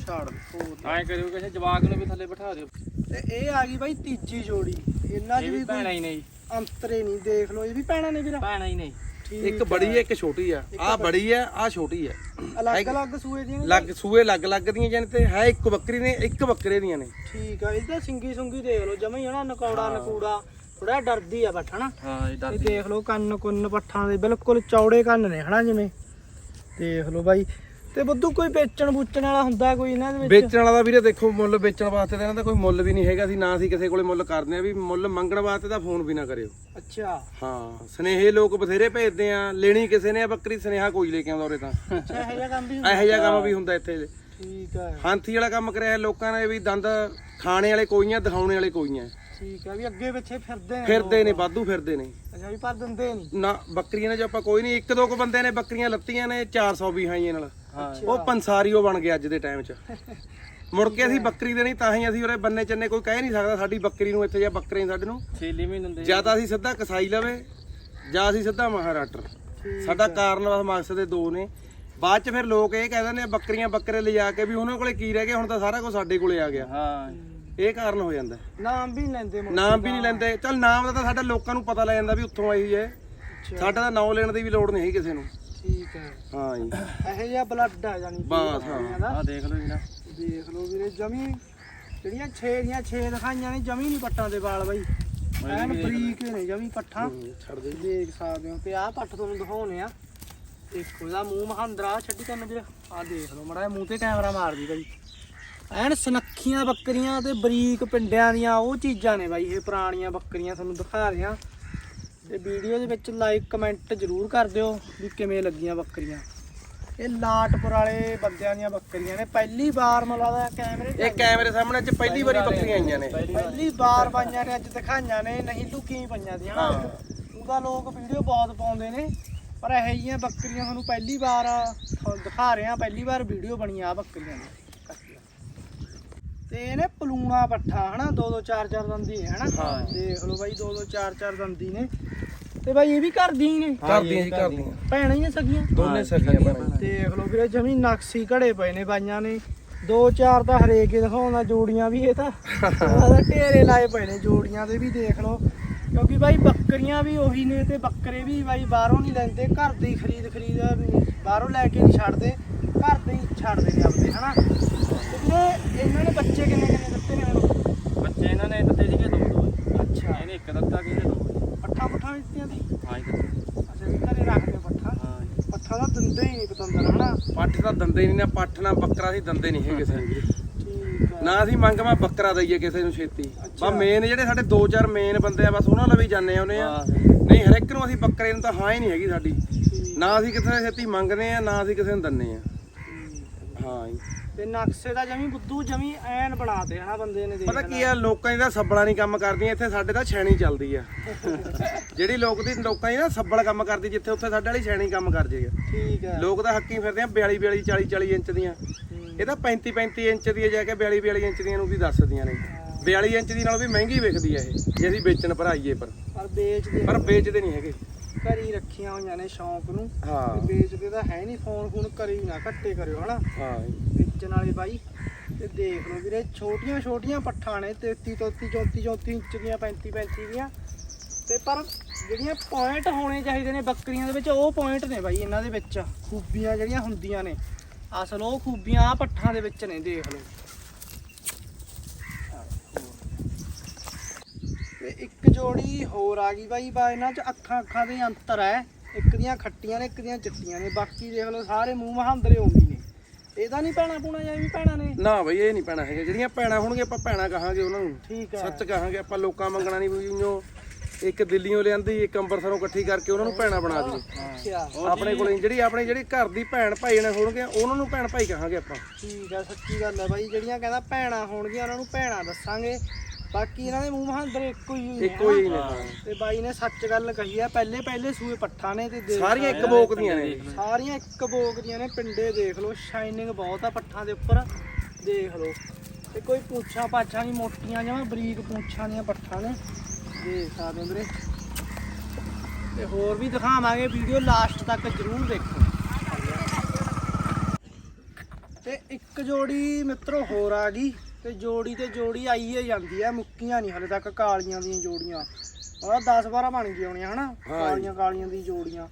ਛੱਡ ਹੋਰ ਐਂ ਕਰਿਓ ਕਿਸੇ ਜਵਾਕ ਨੂੰ ਵੀ ਥੱਲੇ ਬਿਠਾ ਦਿਓ। ਤੇ ਇਹ ਆ ਗਈ ਬਾਈ ਤੀਜੀ ਜੋੜੀ। ਇਹਨਾਂ 'ਚ ਇਹ ਵੀ ਵੀ ਭੈਣਾ ਕੋਈ ਹੀ ਨਹੀਂ ਅੰਤਰੇ ਨਹੀਂ ਦੇਖ ਲਓ ਇਹ ਵੀ ਭੈਣਾਂ ਨੇ ਵੀਰਾ। ਭੈਣਾ ਹੀ ਨਹੀਂ ਠੀਕ ਇੱਕ ਬੜੀ ਹੈ ਇੱਕ ਛੋਟੀ ਆ। ਆ ਬੜੀ। ਹੈ ਆ ਛੋਟੀ ਹੈ। ਅਲੱਗ ਅਲੱਗ ਸੂਏ ਦੀਆਂ ਨੇ ਲੱਗ ਸੂਏ ਲੱਗ ਲੱਗਦੀਆਂ ਜਾਨ ਤੇ ਹੈ ਇੱਕ ਬੱਕਰੀ ਨੇ ਇੱਕ ਬੱਕਰੇ ਦੀਆਂ ਨੇ। ਠੀਕ ਆ ਇਹਦਾ ਸਿੰਗੀ ਸੁੰਗੀ ਦੇਖ ਲਓ ਜਮਾ ਹੀ ਹਨਾ ਨਕੌੜਾ ਨਕੂੜਾ। ਥੋੜਾ ਡਰਦੀ ਆ ਬੱਠ ਹਨਾ? ਹਾਂ ਇਹ ਇਹ ਦੇਖ ਲਓ ਕੰਨ ਕੁੰਨ ਪੱਠਾਂ ਦੇ ਬਿਲਕੁਲ ਚੌੜੇ ਕੰਨ ਨੇ ਹਨਾ ਜਿਵੇਂ। ਦੇਖ ਲਓ ਬਾਈ ਤੇ ਬੁੱਧੂ ਕੋਈ ਵੇਚਣ ਬੂਚਣ ਵਾਲਾ ਹੁੰਦਾ ਕੋਈ ਇਹਨਾਂ ਦੇ ਵਿੱਚ? ਵੇਚਣ ਵਾਲਾ ਵੀਰੇ ਦੇਖੋ ਮੁੱਲ ਵੇਚਣ ਵਾਸਤੇ ਤਾਂ ਇਹਨਾਂ ਦਾ ਕੋਈ ਮੁੱਲ ਵੀ ਨਹੀਂ ਹੈਗਾ ਸੀ ਨਾ ਅਸੀਂ ਕਿਸੇ ਕੋਲੇ ਮੁੱਲ ਕਰਦੇ ਆ ਵੀ ਮੁੱਲ ਮੰਗਣ ਵਾਸਤੇ ਤਾਂ ਫੋਨ ਵੀ ਨਾ ਕਰਿਓ। ਅੱਛਾ। ਹਾਂ ਸਨੇਹੇ ਲੋਕ ਬਥੇਰੇ ਭੇਜਦੇ ਆ ਲੈਣੀ ਕਿਸੇ ਨੇ ਆ ਬੱਕਰੀ ਸਨੇਹਾ ਕੋਈ ਲੈ ਕੇ ਆਉਂਦਾ ਉਰੇ ਤਾਂ। ਅੱਛਾ ਇਹੋ ਜਿਹਾ ਕੰਮ ਵੀ ਇਹੋ ਜਿਹਾ ਕੰਮ ਵੀ ਹੁੰਦਾ ਇੱਥੇ। ਠੀਕ ਆ। ਹਾਂਥੀ ਵਾਲਾ ਕੰਮ ਕਰਿਆ ਲੋਕਾਂ ਨੇ ਵੀ ਦੰਦ ਖਾਣੇ ਵਾਲੇ ਕੋਈ ਆ ਦਿਖਾਉਣੇ ਵਾਲੇ ਕੋਈ ਆ। ਠੀਕ ਆ ਵੀ ਅੱਗੇ ਪਿੱਛੇ ਫਿਰਦੇ ਨੇ ਫਿਰਦੇ ਨੇ ਵਾਧੂ ਫਿਰਦੇ ਨੇ। ਅੱਛਾ ਵੀ ਪਰ ਦਿੰਦੇ ਨਹੀਂ ਨਾ ਬੱਕਰੀਆਂ ਨੇ ਜੇ ਆਪਾਂ ਕੋਈ ਨਹੀਂ ਇੱਕ ਦੋ ਕੁ ਬੰਦੇ ਨੇ ਬੱਕਰੀਆਂ ਲੱਤੀਆਂ ਨੇ 400 ਵੀ ਹਾਈਆਂ ਨਾਲ। ਹਾਂ ਉਹ ਪੰਸਾਰੀਓ ਬਣ ਗਿਆ ਅੱਜ ਦੇ ਟਾਈਮ 'ਚ। ਮੁੜ ਕੇ ਅਸੀਂ ਬੱਕਰੀ ਦੇਣੀ ਤਾਂ ਹੀ ਅਸੀਂ ਉਰੇ ਬੰਨੇ ਚੰਨੇ ਕੋਈ ਕਹਿ ਨਹੀਂ ਸਕਦਾ ਸਾਡੀ ਬੱਕਰੀ ਨੂੰ ਇੱਥੇ ਜਾਂ ਬੱਕਰੇ ਸਾਡੇ ਨੂੰ। ਛੇਲੀ ਵੀ ਦਿੰਦੇ ਜਾਂ ਤਾਂ ਅਸੀਂ ਸਿੱਧਾ ਕਸਾਈ ਲਵੇ ਜਾਂ ਅਸੀਂ ਸਿੱਧਾ ਮਹਾਰਾਸ਼ਟਰ ਸਾਡਾ ਕਾਰਨ ਬਸ ਮਕਸਦ ਦੇ ਦੋ ਨੇ। ਬਾਅਦ ਚ ਫਿਰ ਲੋਕ ਇਹ ਕਹਿ ਦਿੰਦੇ ਆ ਬੱਕਰੀਆਂ ਬੱਕਰੇ ਲਿਜਾ ਕੇ ਵੀ ਉਹਨਾਂ ਕੋਲੇ ਕੀ ਰਹਿ ਗਿਆ ਹੁਣ ਤਾਂ ਸਾਰਾ ਕੁਝ ਸਾਡੇ ਕੋਲੇ ਆ ਗਿਆ। ਹਾਂ। ਇਹ ਕਾਰਨ ਹੋ ਜਾਂਦਾ। ਨਾਮ ਵੀ ਨੀ ਲੈਂਦੇ ਨਾਮ ਵੀ ਨਹੀਂ ਲੈਂਦੇ। ਚਲ ਨਾਮ ਦਾ ਤਾਂ ਸਾਡਾ ਲੋਕਾਂ ਨੂੰ ਪਤਾ ਲੱਗ ਜਾਂਦਾ ਵੀ ਉੱਥੋਂ ਆਈ ਹੈ। ਸਾਡਾ ਤਾਂ ਨਾਮ ਲੈਣ ਦੀ ਵੀ ਲੋੜ ਨਹੀਂ ਹੈ ਕਿਸੇ ਨੂੰ। ਠੀਕ ਹੈ। ਹਾਂ ਜੀ। ਇਹੋ ਜਿਹਾ ਬਲੱਡ ਆ ਜਾਣੀ ਕਿ ਬਸ, ਹਾਂ। ਬੱਕਰੀਆਂ ਦਾ। ਆਹ ਦੇਖ ਲਓ ਜਿਹੜਾ ਦੇਖ ਲਓ ਵੀਰੇ ਜਮੀ ਜਿਹੜੀਆਂ 6 ਦੀਆਂ 6 ਦਿਖਾਈਆਂ ਨੇ ਜਮੀ ਨਹੀਂ ਪੱਟਾਂ ਦੇ ਵਾਲ ਬਾਈ। ਐਨ ਬਰੀਕ ਨੇ ਜਮੀ ਪੱਠਾਂ। ਛੱਡ ਦੇ। ਦੇਖ ਸਕਦੇ ਹੋ ਤੇ ਆਹ ਪੱਠ ਤੁਹਾਨੂੰ ਦਿਖਾਉਣੇ ਆ। ਦੇਖੋ ਇਹਦਾ ਮੂੰਹ ਮਹਾਂਦਰਾ ਛੱਡੀ ਤੈਨੂੰ ਵੀਰੇ। ਆਹ ਦੇਖ ਲਓ ਮੜਾ ਮੂੰਹ ਤੇ ਕੈਮਰਾ ਮਾਰਦੀ ਬਾਈ ਐਨ ਸਨੱਖੀਆਂ ਬੱਕਰੀਆਂ ਤੇ ਬਰੀਕ ਪਿੰਡਿਆਂ ਦੀਆਂ ਉਹ ਚੀਜ਼ਾਂ ਨੇ ਬਾਈ ਇਹ ਪੁਰਾਣੀਆਂ ਬੱਕਰੀਆਂ ਤੁਹਾਨੂੰ ਦਿਖਾ ਰਿਹਾ। ਤੇ ਵੀਡੀਓ ਦੇ ਵਿੱਚ ਲਾਈਕ ਕਮੈਂਟ ਜ਼ਰੂਰ ਕਰ ਦਿਓ ਵੀ ਕਿਵੇਂ ਲੱਗੀਆਂ ਬੱਕਰੀਆਂ। ਇਹ ਲਾਟਪੁਰ ਵਾਲੇ ਬੰਦਿਆਂ ਦੀਆਂ ਬੱਕਰੀਆਂ ਨੇ। ਪਹਿਲੀ ਵਾਰ ਮਲਾਦਾ ਕੈਮਰੇ ਇਹ ਕੈਮਰੇ ਸਾਹਮਣੇ ਅੱਜ ਪਹਿਲੀ ਵਾਰੀ ਬੱਕਰੀਆਂ ਆਈਆਂ ਨੇ। ਪਹਿਲੀ ਵਾਰ ਪਾਈਆਂ ਨੇ ਅੱਜ ਦਿਖਾਈਆਂ ਨੇ। ਨਹੀਂ ਲੁਕੀ ਪਈਆਂ ਦੀਆਂ? ਹਾਂ। ਉਹਦਾ ਲੋਕ ਵੀਡੀਓ ਬਹੁਤ ਪਾਉਂਦੇ ਨੇ। ਪਰ ਇਹੋ ਜਿਹੀਆਂ ਬੱਕਰੀਆਂ ਤੁਹਾਨੂੰ ਪਹਿਲੀ ਵਾਰ ਦਿਖਾ ਰਹੇ ਆ ਪਹਿਲੀ ਵਾਰ ਵੀਡੀਓ ਬਣੀ ਆ ਬੱਕਰੀਆਂ ਦੀ। ਤੇ ਇਹਨੇ ਪਲੂਣਾ ਪੱਠਾ ਹਨਾ? ਦੋ ਦੋ ਚਾਰ ਚਾਰ ਦੰਦੀ ਨੇ ਹਨਾ? ਹਾਂ। ਦੇਖ ਲਓ ਬਾਈ ਦੋ ਦੋ ਚਾਰ ਚਾਰ ਦੰਦੀ ਨੇ। ਤੇ ਬਾਈ ਇਹ ਵੀ ਕਰਦੀ ਨੇ? ਕਰਦੀਆਂ ਜੀ ਕਰਦੀਆਂ। ਭੈਣਾਂ ਹੀ ਨੇ ਸਗੀਆਂ? ਦੋਨੇ ਸਖੀਆਂ ਬਣੇ ਦੇਖ ਲਓ ਵੀਰੇ ਜਮੀ ਨਕਸੀ ਘੜੇ ਪਏ ਨੇ ਬਾਈਆਂ ਨੇ। ਦੋ ਚਾਰ ਤਾਂ ਹਰੇਕ ਹੀ ਦਿਖਾਉਂਦਾ ਜੋੜੀਆਂ ਵੀ ਇਹ ਤਾਂ। ਢੇਰੇ ਲਾਏ ਪਏ ਨੇ ਜੋੜੀਆਂ ਦੇ ਵੀ ਦੇਖ ਲਓ। ਕਿਉਂਕਿ ਬਾਈ ਬੱਕਰੀਆਂ ਵੀ ਉਹੀ ਨੇ ਤੇ ਬੱਕਰੇ ਵੀ ਬਾਈ ਬਾਹਰੋਂ ਨਹੀਂ ਲੈਂਦੇ ਘਰ ਦੇ ਹੀ ਖਰੀਦ ਖਰੀਦ ਬਾਹਰੋਂ ਲੈ ਕੇ ਨਹੀਂ ਛੱਡਦੇ ਘਰ ਦੇ ਹੀ ਛੱਡਦੇ ਨੇ ਆਪਦੇ ਹਨਾ? ਇਹਨਾਂ ਨੇ ਬੱਚੇ ਕਿੰਨੇ ਕਿੰਨੇ ਦਿੱਤੇ ਨੇ ਮੈਨੂੰ ਬੱਚੇ ਇਹਨਾਂ ਨੇ ਦਿੱਤੇ ਸੀਗੇ ਦੋ ਦੋ। ਅੱਛਾ। ਇਹਨੇ ਇੱਕ ਦਿੱਤਾ ਕਿਸੇ ਦੋ ਪੱਠਾ ਪੱਠਾ ਦਿੱਤੀਆਂ ਦੀ ਹਾਂ ਜੀ ਦਿੱਤੇ। ਅੱਛਾ ਵੀ ਘਰੇ ਰੱਖਦੇ ਪੱਠਾ? ਹਾਂ ਜੀ। ਪੱਠਾ ਤਾਂ ਦਿੰਦੇ ਹੀ ਨਹੀਂ ਪਤੰਦਰ ਹਨਾ? ਪੱਠ ਤਾਂ ਦੰਦੇ ਨਹੀਂ ਨਾ ਪੱਠ ਨਾ ਬੱਕਰਾ ਸੀ ਦੰਦੇ ਨਹੀਂ ਹੈ ਕਿਸੇ ਨੂੰ। ਠੀਕ ਨਾ ਅਸੀਂ ਮੰਗ ਮੈਂ ਬੱਕਰਾ ਦਈਏ ਕਿਸੇ ਨੂੰ ਛੇਤੀ। ਅੱਛਾ। ਬਸ ਮੇਨ ਜਿਹੜੇ ਸਾਡੇ ਦੋ ਚਾਰ ਮੇਨ ਬੰਦੇ ਆ ਬਸ ਉਹਨਾਂ ਨਾਲ ਵੀ ਜਾਂਦੇ ਆਉਨੇ ਆ। ਹਾਂ। ਨਹੀਂ ਹਰ ਇੱਕ ਨੂੰ ਅਸੀਂ ਬੱਕਰੇ ਨੂੰ ਤਾਂ ਹਾਂ ਹੀ ਨਹੀਂ ਹੈਗੀ ਸਾਡੀ। ਠੀਕ। ਨਾ ਅਸੀਂ ਕਿਸੇ ਨੂੰ ਛੇਤੀ ਮੰਗਦੇ ਆ ਨਾ ਅਸੀਂ ਕਿਸੇ ਨੂੰ ਦੰਨੇ ਆ। ਤੇ ਨਕਸ਼ੇ ਦਾ ਜਮੀ ਬੁੱਧੂ ਜਮੀ ਐਨ ਬਣਾਤੇ ਹਨਾ ਬੰਦੇ ਨੇ ਦੇਖ ਪਤਾ ਕੀ ਆ ਲੋਕਾਂ ਦੀ ਤਾਂ ਸੱਬਲਾਂ ਨਹੀਂ ਕੰਮ ਕਰਦੀਆਂ ਇੱਥੇ ਸਾਡੇ ਤਾਂ ਛੈਣੀ ਚੱਲਦੀ ਆ। ਜਿਹੜੀ ਲੋਕ ਦੀ ਲੋਕਾਂ ਦੀ ਨਾ ਸੱਬਲ ਕੰਮ ਕਰਦੀ ਜਿੱਥੇ ਉੱਥੇ ਸਾਡੇ ਵਾਲੀ ਛੈਣੀ ਕੰਮ ਕਰ ਜੇਗਾ ਠੀਕ ਲੋਕ ਤਾਂ ਹੱਕੀ ਫਿਰਦੇ ਆ 42 42 40 40 ਇੰਚ ਦੀਆਂ। ਇਹ ਤਾਂ 35 35 ਇੰਚ ਦੀ ਜਾ ਕੇ 42 42 ਇੰਚ ਦੀਆਂ ਨੂੰ ਵੀ ਦੱਸਦੀਆਂ ਨੇ। 42 ਇੰਚ ਦੀ ਨਾਲ ਵੀ ਮਹਿੰਗੀ ਵਿਕਦੀ ਆ ਇਹ ਜੇ ਅਸੀਂ ਵੇਚਣ ਭਰਾਈਏ ਪਰ। ਪਰ ਵੇਚਦੇ ਪਰ ਵੇਚਦੇ ਨਹੀਂ ਹੈਗੇ। ਘਰੀ ਰੱਖੀਆਂ ਹੋਈਆਂ ਨੇ ਸ਼ੌਂਕ ਨੂੰ। ਹਾਂ। ਵੇਚਦੇ ਤਾਂ ਹੈ ਨਹੀਂ ਫੋਨ ਫੋਨ ਕਰੀ ਨਾ ਘੱਟੇ ਕਰਿਓ ਹਨਾ। ਹਾਂ। ਵੇਚਣ ਵਾਲੇ ਬਾਈ। ਤੇ ਦੇਖ ਲਓ ਵੀਰੇ, ਛੋਟੀਆਂ ਛੋਟੀਆਂ ਪੱਠਾਂ ਨੇ 33 33 34 34 ਇੰਚ ਦੀਆਂ 35 35 ਦੀਆਂ। ਤੇ ਪਰ ਜਿਹੜੀਆਂ ਪੁਆਇੰਟ ਹੋਣੇ ਚਾਹੀਦੇ ਨੇ ਬੱਕਰੀਆਂ ਦੇ ਵਿੱਚ, ਉਹ ਪੁਆਇੰਟ ਨੇ ਬਾਈ ਇਹਨਾਂ ਦੇ ਵਿੱਚ। ਖੂਬੀਆਂ ਜਿਹੜੀਆਂ ਹੁੰਦੀਆਂ ਨੇ। ਅਸਲ ਉਹ ਖੂਬੀਆਂ ਆ ਪੱਠਾਂ ਦੇ ਵਿੱਚ ਨੇ, ਦੇਖ ਲਓ। ਤੇ ਇੱਕ ਜੋੜੀ ਹੋਰ ਆ ਗਈ ਬਾਈ, ਬਾ ਇਹਨਾਂ 'ਚ ਅੱਖਾਂ ਅੱਖਾਂ ਦੇ ਅੰਤਰ ਹੈ। ਇੱਕ ਦੀਆਂ ਖੱਟੀਆਂ ਨੇ, ਇੱਕ ਦੀਆਂ ਚਿੱਟੀਆਂ ਨੇ। ਬਾਕੀ ਦੇਖ ਲਓ, ਸਾਰੇ ਮੂੰਹ ਮਹਾਂਦਰੇ ਉਮੀ ਨੇ ਇਹਦਾ ਨਹੀਂ ਪੈਣਾ ਪੂਣਾ ਜਾਂ ਵੀ ਪੈਣਾ ਨੇ? ਨਾ ਬਈ ਇਹ ਨਹੀਂ ਪੈਣਾ ਹੈਗਾ ਜਿਹੜੀਆਂ ਭੈਣਾਂ ਹੋਣਗੀਆਂ ਆਪਾਂ ਭੈਣਾਂ ਕਹਾਂਗੇ ਉਹਨਾਂ ਨੂੰ। ਠੀਕ ਹੈ ਸੱਚ ਕਹਾਂਗੇ ਆਪਾਂ ਲੋਕਾਂ ਮੰਗਣਾ ਨਹੀਂ ਬੁਝੀਓ ਇੱਕ ਦਿੱਲੀੋਂ ਲਿਆਂਦੀ ਇੱਕ ਅੰਬਰਸਰੋਂ ਇਕੱਠੀ ਕਰਕੇ ਉਹਨਾਂ ਨੂੰ ਭੈਣਾਂ ਬਣਾ ਦਈਏ। ਅੱਛਾ। ਆਪਣੇ ਕੋਲ ਜਿਹੜੀ ਆਪਣੀ ਜਿਹੜੀ ਘਰ ਦੀ ਭੈਣ ਭਾਈ ਨੇ ਹੋਣਗੇ ਉਹਨਾਂ ਨੂੰ ਭੈਣ ਭਾਈ ਕਹਾਂਗੇ ਆਪਾਂ। ਠੀਕ ਹੈ ਸੱਚੀ ਗੱਲ ਹੈ ਬਾਈ। ਜਿਹੜੀਆਂ ਕਹਿੰਦਾ ਭੈਣਾਂ ਹੋਣਗੀਆਂ ਉਹਨਾਂ ਨੂੰ ਭੈਣਾਂ ਦੱਸਾਂਗੇ। ਬਾਕੀ ਇਹਨਾਂ ਦੇ ਮੂੰਹ ਮਹਾਂਦਰੇ ਇੱਕੋ ਹੀ ਨੇ ਇੱਕੋ ਹੀ ਨੇ? ਤੇ ਬਾਈ ਨੇ ਸੱਚ ਗੱਲ ਕਹੀ ਆ ਪਹਿਲੇ ਪਹਿਲੇ ਸੂਏ ਪੱਠਾਂ ਨੇ ਤੇ ਦੇਖ ਸਾਰੀਆਂ ਇੱਕ ਬੋਕ ਦੀਆਂ ਨੇ। ਸਾਰੀਆਂ ਇੱਕ ਬੋਕ ਦੀਆਂ ਨੇ ਪਿੰਡੇ ਦੇਖ ਲਓ ਸ਼ਾਈਨਿੰਗ ਬਹੁਤ ਆ ਪੱਠਾਂ ਦੇ ਉੱਪਰ ਦੇਖ ਲਓ। ਤੇ ਕੋਈ ਪੂਛਾਂ ਪਾਛਾਂ ਨਹੀਂ ਮੋਟੀਆਂ ਜਿਵੇਂ ਬਰੀਕ ਪੂਛਾਂ ਦੀਆਂ ਪੱਠਾਂ ਨੇ ਦੇਖ ਸਕਦੇ ਵੀਰੇ। ਤੇ ਹੋਰ ਵੀ ਦਿਖਾਵਾਂਗੇ ਵੀਡੀਓ ਲਾਸਟ ਤੱਕ ਜ਼ਰੂਰ ਦੇਖੋ। ਤੇ ਇੱਕ ਜੋੜੀ ਮਿੱਤਰੋ ਹੋਰ ਆ ਗਈ। ਤੇ ਜੋੜੀ ਤੇ ਜੋੜੀ ਆਈ ਹੀ ਜਾਂਦੀ ਆ ਮੁੱਕੀਆਂ ਨਹੀਂ ਹਲੇ ਤੱਕ ਕਾਲੀਆਂ ਦੀਆਂ ਜੋੜੀਆਂ। ਉਹ 10 12 ਬਣ ਗਈਆਂ ਹੋਣੀਆਂ ਹਨਾ? ਕਾਲੀਆਂ ਕਾਲੀਆਂ ਦੀ ਜੋੜੀਆਂ।